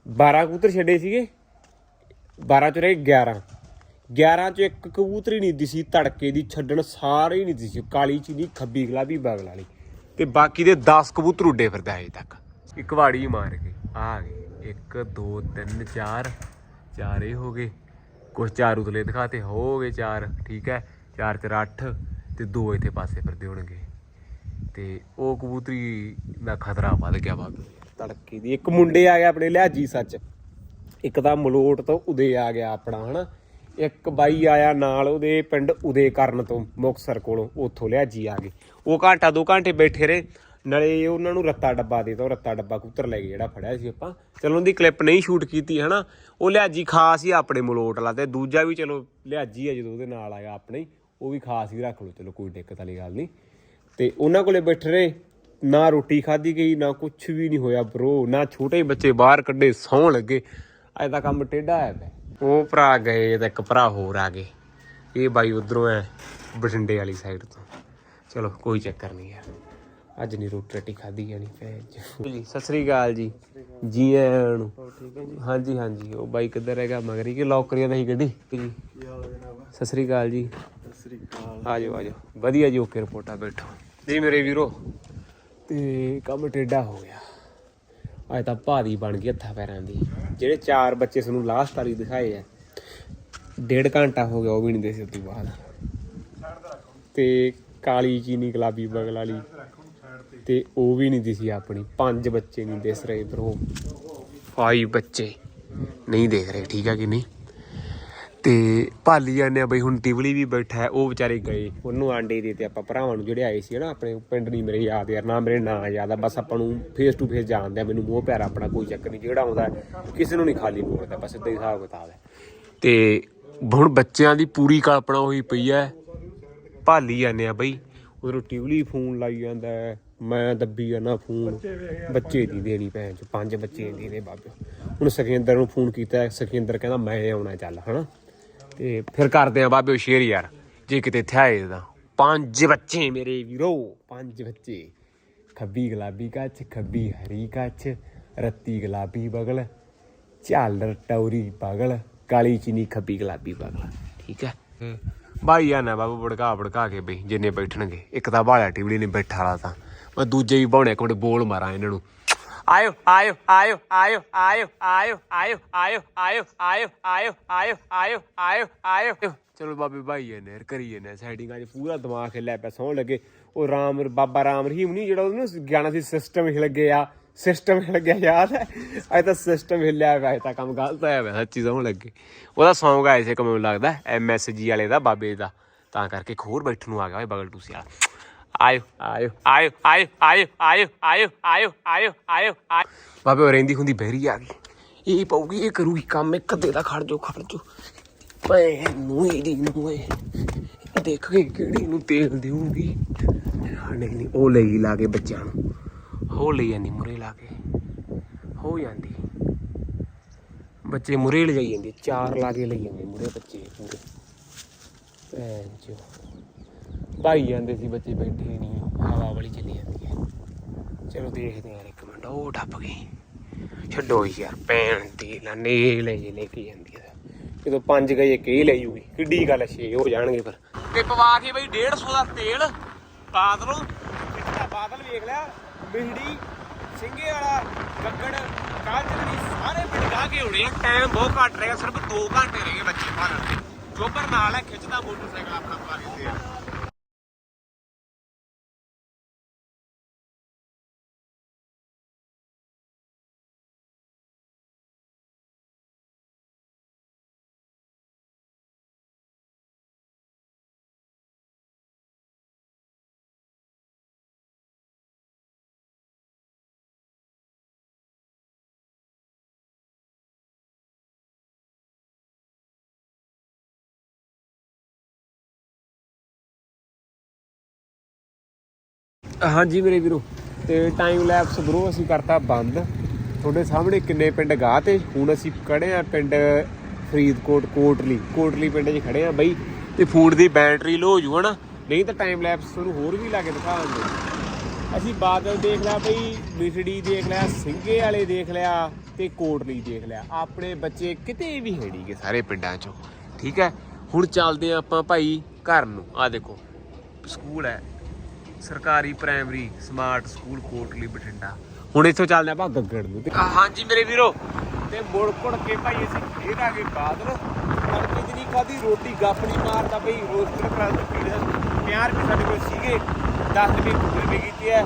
12 ਕਬੂਤਰ ਛੱਡੇ ਸੀਗੇ। 12 ਚ ਰਹੇ 11 11 ਚ ਇੱਕ ਕਬੂਤਰੀ ਨਹੀਂ ਦਿਸੀ, ਧੜਕੇ ਦੀ ਛੱਡਣ ਸਾਰੇ ਹੀ ਨਹੀਂ ਦਿਸੀ। ਕਾਲੀ ਚੀਨੀ, ਖੱਬੀ ਗੁਲਾਬੀ, ਬਗਲ ਵਾਲੀ। ਤੇ ਬਾਕੀ ਦੇ 10 ਕਬੂਤਰ ਉੱਡੇ ਫਿਰਦੇ ਅਜੇ ਤੱਕ। ਇੱਕ ਵਾੜੀ ਮਾਰ ਕੇ, ਆ ਗਏ। 1 2 3 4 ਚਾਰ ਇਹ ਹੋ ਗਏ। ਕੁਛ ਚਾਰ ਉਤਲੇ ਦਿਖਾਤੇ, ਹੋ ਗਏ ਚਾਰ, ਠੀਕ ਹੈ। 4 4 8 ਤੇ ਦੋ ਇੱਥੇ ਪਾਸੇ ਫਿਰਦੇ ਹੋਣਗੇ। ਤੇ ਉਹ ਕਬੂਤਰੀ ਦਾ ਖਤਰਾ ਵੱਧ ਗਿਆ ਬਾਬੇ। ਤੜਕੇ ਦੀ। ਇੱਕ ਮੁੰਡੇ ਆ ਗਿਆ ਆਪਣੇ ਲਿਹਾਜੀ ਸੱਚ। ਇੱਕ ਤਾਂ ਮਲੋਟ ਤੋਂ ਉਦੇ ਆ ਗਿਆ ਆਪਣਾ ਹਨਾ? ਇੱਕ ਬਾਈ ਆਇਆ ਨਾਲ ਉਹਦੇ ਪਿੰਡ ਉਦੇ ਕਰਨ ਤੋਂ ਮੁਕਸਰ ਕੋਲੋਂ ਉੱਥੋਂ ਲਿਹਾਜੀ ਆ ਗਏ ਉਹ ਘੰਟਾ ਦੋ ਘੰਟੇ ਬੈਠੇ ਰਹੇ ਨਾਲੇ ਉਹਨਾਂ ਨੂੰ ਰੱਤਾ ਡੱਬਾ ਦੇ ਤਾ ਉਹ ਰੱਤਾ ਡੱਬਾ ਕੁੱਤਰ ਲੈ ਗਏ ਜਿਹੜਾ ਫੜਿਆ ਸੀ ਆਪਾਂ। ਚਲੋ ਉਹਦੀ ਕਲਿੱਪ ਨਹੀਂ ਸ਼ੂਟ ਕੀਤੀ ਹਨਾ? ਉਹ ਲਿਆਜੀ ਖਾਸ ਹੀ ਆਪਣੇ ਮਲੋਟ ਵਾਲਾ ਤੇ ਦੂਜਾ ਵੀ ਚਲੋ ਲਿਆਜੀ ਆ ਜਦੋਂ ਉਹਦੇ ਨਾਲ ਆਇਆ ਆਪਣੇ ਹੀ, ਉਹ ਵੀ ਖਾਸ ਹੀ ਰੱਖ ਲਓ ਚਲੋ ਕੋਈ ਦਿੱਕਤ ਵਾਲੀ ਗੱਲ ਨਹੀਂ। ਤੇ ਉਹਨਾਂ ਕੋਲੇ ਬੈਠੇ ਰਹੇ ਨਾ ਰੋਟੀ ਖਾਧੀ ਗਈ ਨਾ ਕੁਝ ਵੀ ਨਹੀਂ ਹੋਇਆ ਬ్రో ਨਾ ਛੋਟੇ ਬੱਚੇ ਬਾਹਰ ਕੱਢੇ ਸੌਣ ਲੱਗੇ। ਅੱਜ ਦਾ ਕੰਮ ਟੇਢਾ ਆਇਆ ਪਿਆ ਉਹ ਭਰਾ ਗਏ ਤੇ ਇੱਕ ਭਰਾ ਹੋਰ ਆ ਗਏ। ਇਹ ਬਾਈ ਉਧਰੋਂ ਐ ਬਠਿੰਡੇ ਵਾਲੀ ਸਾਈਡ ਤੋਂ। ਚਲੋ ਕੋਈ ਚੱਕਰ ਨਹੀਂ ਯਾਰ। ਅੱਜ ਨਹੀਂ ਰੋਟੀ ਰਾਟੀ ਖਾਧੀ ਜਾਣੀ ਭੈਣ ਜੀ। ਸਤਿ ਸ੍ਰੀ ਅਕਾਲ ਜੀ। ਜੀ ਆਇਆਂ ਨੂੰ। ਹਾਂਜੀ ਹਾਂਜੀ। ਉਹ ਬਾਈ ਕਿੱਧਰ ਹੈਗਾ? ਮਗਰੀ ਕਿ ਲੌਕਰੀਆਂ ਦਾ ਹੀ ਗੱਡੀ? ਜੀ। ਸਤਿ ਸ੍ਰੀ ਅਕਾਲ ਜੀ। ਆ ਜਾਓ ਆ ਜਾਓ। ਵਧੀਆ ਜੀ ਓਕੇ ਰਿਪੋਰਟਾ ਬੈਠੋ। ਜੀ ਮੇਰੇ ਵੀਰੋ ਤੇ ਕੰਮ ਟੇਢਾ ਹੋ ਗਿਆ। ਅੱਜ ਤਾਂ ਭਾਰੀ ਬਣ ਗਈ ਹੱਥਾਂ ਪੈਰਾਂ ਦੀ। ਜਿਹੜੇ ਚਾਰ ਬੱਚੇ ਸਾਨੂੰ ਲਾਸਟ ਵਾਰੀ ਦਿਖਾਏ ਆ, ਡੇਢ ਘੰਟਾ ਹੋ ਗਿਆ ਉਹ ਵੀ ਨਹੀਂ ਦੇ ਤੋਂ ਬਾਅਦ। ਤੇ ਕਾਲੀ ਚੀਨੀ ਗੁਲਾਬੀ ਬਗਲ ਵਾਲੀ, ਤੇ ਉਹ ਵੀ ਨਹੀਂ ਦਿਸੀ ਆਪਣੀ। ਪੰਜ ਬੱਚੇ ਨਹੀਂ ਦਿਸ ਰਹੇ ਬ్రో ਫਾਈਵ ਬੱਚੇ ਨਹੀਂ ਦੇਖ ਰਹੇ, ਠੀਕ ਆ ਕਿ ਨਹੀਂ? ਤੇ ਭਾਲੀ ਜਾਂਦੇ ਆ ਬਈ, ਹੁਣ ਟਿਵਲੀ ਵੀ ਬੈਠਾ ਹੈ, ਉਹ ਵਿਚਾਰੇ ਗਏ। ਉਹਨੂੰ ਆਂਡੇ ਦੇ ਤੇ ਆਪਾਂ ਭਰਾਵਾਂ ਨੂੰ ਜਿਹੜੇ ਆਏ ਸੀ ਨਾ, ਆਪਣੇ ਪਿੰਡ ਨਹੀਂ ਮੇਰੇ ਯਾਦ ਯਾਰ, ਨਾ ਮੇਰੇ ਨਾਂ ਯਾਦ ਆ, ਬਸ ਆਪਾਂ ਨੂੰ ਫੇਸ ਟੂ ਫੇਸ ਜਾਣਦੇ ਆ, ਮੈਨੂੰ ਮੋਹ ਪਿਆਰ ਆਪਣਾ ਕੋਈ ਚੱਕਰ ਨਹੀਂ, ਜਿਹੜਾ ਆਉਂਦਾ ਕਿਸੇ ਨੂੰ ਨਹੀਂ ਖਾਲੀ ਮੋੜਦਾ ਬਸ ਇਦਾਂ ਹੀ ਹਿਸਾਬ ਕਿਤਾਬ ਹੈ। ਤੇ ਹੁਣ ਬੱਚਿਆਂ ਦੀ ਪੂਰੀ ਕਲਪਨਾ ਹੋਈ ਪਈ ਹੈ, ਭਾਲੀ ਜਾਂਦੇ ਆ ਬਈ। ਉਧਰੋਂ ਟਿਵਲੀ ਫੋਨ ਲਾਈ ਜਾਂਦਾ ਮੈਂ ਦੱਬੀ ਜਾਂਦਾ ਫੋਨ, ਬੱਚੇ ਦੀ ਦੇਣੀ ਭੈਣ ਚ ਪੰਜ ਬੱਚੇ ਦੀ ਨੇ ਬਾਬੇ। ਹੁਣ ਸਖਿੰਦਰ ਨੂੰ ਫੋਨ ਕੀਤਾ, ਸਖਿੰਦਰ ਕਹਿੰਦਾ, ਮੈਂ ਆਉਣਾ ਚੱਲ, ਹਨਾ? ਤੇ ਫਿਰ ਕਰਦੇ ਆ ਬਾਬੇ ਸ਼ੇਰ ਯਾਰ ਜੇ ਕਿਤੇ ਥਿਆਏ ਤਾਂ। ਪੰਜ ਬੱਚੇ ਮੇਰੇ ਵੀਰੋ ਪੰਜ ਬੱਚੇ। ਖੱਬੀ ਗੁਲਾਬੀ ਕੱਚ ਖੱਬੀ ਹਰੀ ਕੱਚ ਰੱਤੀ ਗੁਲਾਬੀ ਬਗਲ ਝਾਲਰ ਟੌਰੀ ਬਗਲ ਕਾਲੀ ਚੀਨੀ ਖੱਬੀ ਗੁਲਾਬੀ ਬਗਲ। ਠੀਕ ਹੈ? ਭਾਈ ਆ ਨਾ ਬਾਬੂ ਬੜਕਾ ਬੜਕਾ ਕੇ ਬਈ ਜਿੰਨੇ ਬੈਠਣਗੇ। ਇੱਕ ਤਾਂ ਬਾਲਿਆ ਟਿਵਲੀ ਨੇ ਬੈਠਾ ਵਾਲਾ ਤਾਂ। ਮੈਂ ਦੂਜੇ ਵੀ ਬਾਉਣੇ ਕੋਲ ਬੋਲ ਮਾਰਾਂ ਇਹਨਾਂ ਨੂੰ। ਆਇਓ ਆਇਓ ਆਇਓ ਆਇਓ ਆਇਓ ਆਇਓ ਆਇਓ ਆਇਓ ਆਇਓ ਆਇਓ ਆਇਓ ਆਇਓ ਆਇਓ ਆਇਓ ਆਇਓ ਚਲੋ ਬਾਬੇ ਭਾਈ ਨੇ ਕਰੀਏ ਨੇ ਸੈਟਿੰਗਾਂ 'ਚ ਪੂਰਾ ਦਿਮਾਗ ਹਿੱਲਿਆ ਪਿਆ ਸੌਣ ਲੱਗੇ ਉਹ ਰਾਮ ਬਾਬਾ ਰਾਮ ਰਹੀਮ ਨਹੀਂ ਜਿਹੜਾ ਉਹਨੂੰ ਗਿਆਨਾ ਸੀ ਸਿਸਟਮ ਹਿਲ ਗਿਆ ਸਿਸਟਮ ਹਿਲ ਗਿਆ ਯਾਦ ਹੈ ਅੱਜ ਤਾਂ ਸਿਸਟਮ ਹਿੱਲਿਆ ਪਿਆ ਅੱਜ ਤਾਂ ਕੰਮ ਗਲਤ ਹੋਇਆ ਪਿਆ ਸੱਚੀ ਸੌਣ ਲੱਗੇ ਉਹਦਾ ਸੌਂਗ ਆਇਆ ਸੀ ਮੈਨੂੰ ਲੱਗਦਾ ਐਮਐਸਜੀ ਵਾਲੇ ਦਾ ਬਾਬੇ ਦਾ ਤਾਂ ਕਰਕੇ ਇੱਕ ਹੋਰ ਬੈਠਣ ਨੂੰ ਆ ਗਿਆ ਓਏ ਬਗਲ ਟੂਸੀ ਵਾਲਾ ਆਇਓ ਆਇਓ ਆਇਓ ਆਇਓ ਆਇਓ ਆਇਓ ਆਇਓ ਆਇਓ ਆਇਓ ਆਇਓ ਆਇਓ ਬਾਬੇ ਉਹ ਰਹਿੰਦੀ ਹੁੰਦੀ ਬਹਿਰੀ ਆ ਗਈ ਇਹ ਪਊਗੀ ਇਹ ਕਰੂਗੀ ਕੰਮ ਇੱਕ ਅੱਧੇ ਦਾ ਖੜ ਜੋ ਖੜ ਜੋ ਪਏ ਨੂੰ ਇਹਦੀ ਨੂੰ ਏ ਦੇਖ ਕੇ ਕਿਹੜੀ ਨੂੰ ਤੇਲ ਦੇਊਗੀ ਨਹੀਂ ਨਹੀਂ ਉਹ ਲਈ ਲਾ ਕੇ ਬੱਚਿਆਂ ਨੂੰ ਹੋ ਲਈ ਜਾਂਦੀ ਮੁਰੇ ਲਾ ਕੇ ਹੋ ਜਾਂਦੀ ਬੱਚੇ ਮੁਰੇ ਲੈ ਜਾਈ ਜਾਂਦੇ ਚਾਰ ਲਾ ਕੇ ਲਈ ਜਾਂਦੇ ਮੁਰੇ ਬੱਚੇ ਪੂਰੇ ਭੈਣ ਚੋ ਭਾਈ ਜਾਂਦੇ ਸੀ ਬੱਚੇ ਬੈਠੇ ਨਹੀਂ ਹਵਾ ਵਾਲੀ ਚੱਲੀ ਜਾਂਦੀ ਹੈ। ਚਲੋ ਦੇਖਦੇ ਹਾਂ ਇੱਕ ਮਿੰਟ ਉਹ ਟੱਪ ਗਈ। ਛੱਡੋ ਯਾਰ ਭੈਣ ਦੀ ਲੈ ਜੇ ਲੈ ਕੇ ਜਾਂਦੀ ਹੈ। ਜਦੋਂ ਪੰਜ ਗਏ ਇੱਕ ਇਹ ਲੈ ਜੂਗੀ। ਕਿੱਡੀ ਗੱਲ ਛੇ ਹੋ ਜਾਣਗੇ ਫਿਰ। ਤੇ ਪਵਾ ਕੇ ਬਈ 150 ਦਾ ਤੇਲ ਬਾਦਲੋਂ। ਚਿੱਟਾ ਬਾਦਲ ਵੇਖ ਲਿਆ ਮਿਹੜੀ ਸਿੰਘੇ ਵਾਲਾ ਗੱਗੜ ਕਾਂਜਲੀ ਸਾਰੇ ਪਿੰਡ ਗਾ ਕੇ ਹੋਣੇ ਆ ਟਾਈਮ ਬਹੁਤ ਘੱਟ ਰਿਹਾ ਸਿਰਫ 2 ਘੰਟੇ ਰਹਿ ਗਏ ਬੱਚੇ ਭਾਲਣ ਦੇ। ਜੋਬਰ ਨਾਲ ਹੈ ਖਿੱਚਦਾ ਮੋਟਰਸਾਈਕਲ ਆਪਣਾ ਪਾ ਕੇ ਆ। ਹਾਂਜੀ ਮੇਰੇ ਵੀਰੋ, ਤੇ ਟਾਈਮ ਲੈਪਸ ਬਰੋ ਅਸੀਂ ਕਰਤਾ ਬੰਦ। ਤੁਹਾਡੇ ਸਾਹਮਣੇ ਕਿੰਨੇ ਪਿੰਡ ਗਾਹ ਤੇ, ਹੁਣ ਅਸੀਂ ਖੜੇ ਆ ਪਿੰਡ ਫਰੀਦਕੋਟ, ਕੋਟਲੀ। ਕੋਟਲੀ ਪਿੰਡ 'ਚ ਖੜੇ ਆ ਬਈ, ਤੇ ਫੋਨ ਦੀ ਬੈਟਰੀ ਲੋ ਹੋ ਜੂ ਹਨਾ। ਨਹੀਂ ਤਾਂ ਟਾਈਮ ਲੈਪਸ ਤੁਹਾਨੂੰ ਹੋਰ ਵੀ ਲਾ ਕੇ ਦਿਖਾਵਾਂਗੇ। ਅਸੀਂ ਬਾਦਲ ਦੇਖ ਲਿਆ ਬਈ ਮਿਠੜੀ ਦੇਖ ਲਿਆ ਸਿੰਘੇ ਵਾਲੇ ਦੇਖ ਲਿਆ, ਤੇ ਕੋਟਲੀ ਦੇਖ ਲਿਆ। ਆਪਣੇ ਬੱਚੇ ਕਿਤੇ ਵੀ ਹੈ ਨਹੀਂਗੇ ਸਾਰੇ ਪਿੰਡਾਂ 'ਚੋਂ। ਠੀਕ ਹੈ? ਹੁਣ ਚੱਲਦੇ ਆ ਆਪਾਂ ਭਾਈ ਘਰ ਨੂੰ। ਆ ਦੇਖੋ, ਸਕੂਲ ਹੈ। ਸਰਕਾਰੀ primary smart school Kotli Bathinda. ਹੁਣ ਇੱਥੋਂ ਚੱਲਦੇ ਆਪਾਂ ਗੱਗੜ ਨੂੰ। ਤੇ ਹਾਂਜੀ ਮੇਰੇ ਵੀਰੋ। ਤੇ ਮੁੜ ਕੁੜ ਕੇ ਭਾਈ ਅਸੀਂ ਫੇਰ ਆ ਗਏ ਬਾਦਲ। ਤੜਕੇ ਦੀ ਖਾਦੀ ਰੋਟੀ ਗੱਪ ਨਹੀਂ ਮਾਰਦਾ ਬਈ ਰੋਸਟਰ ਕਰਾ ਕੇ 50 ਰੁਪਏ ਸਾਡੇ ਕੋਲ ਸੀਗੇ 10 ਰੁਪਏ ਗੂਗਲ ਪੇ ਕੀਤੇ ਆ।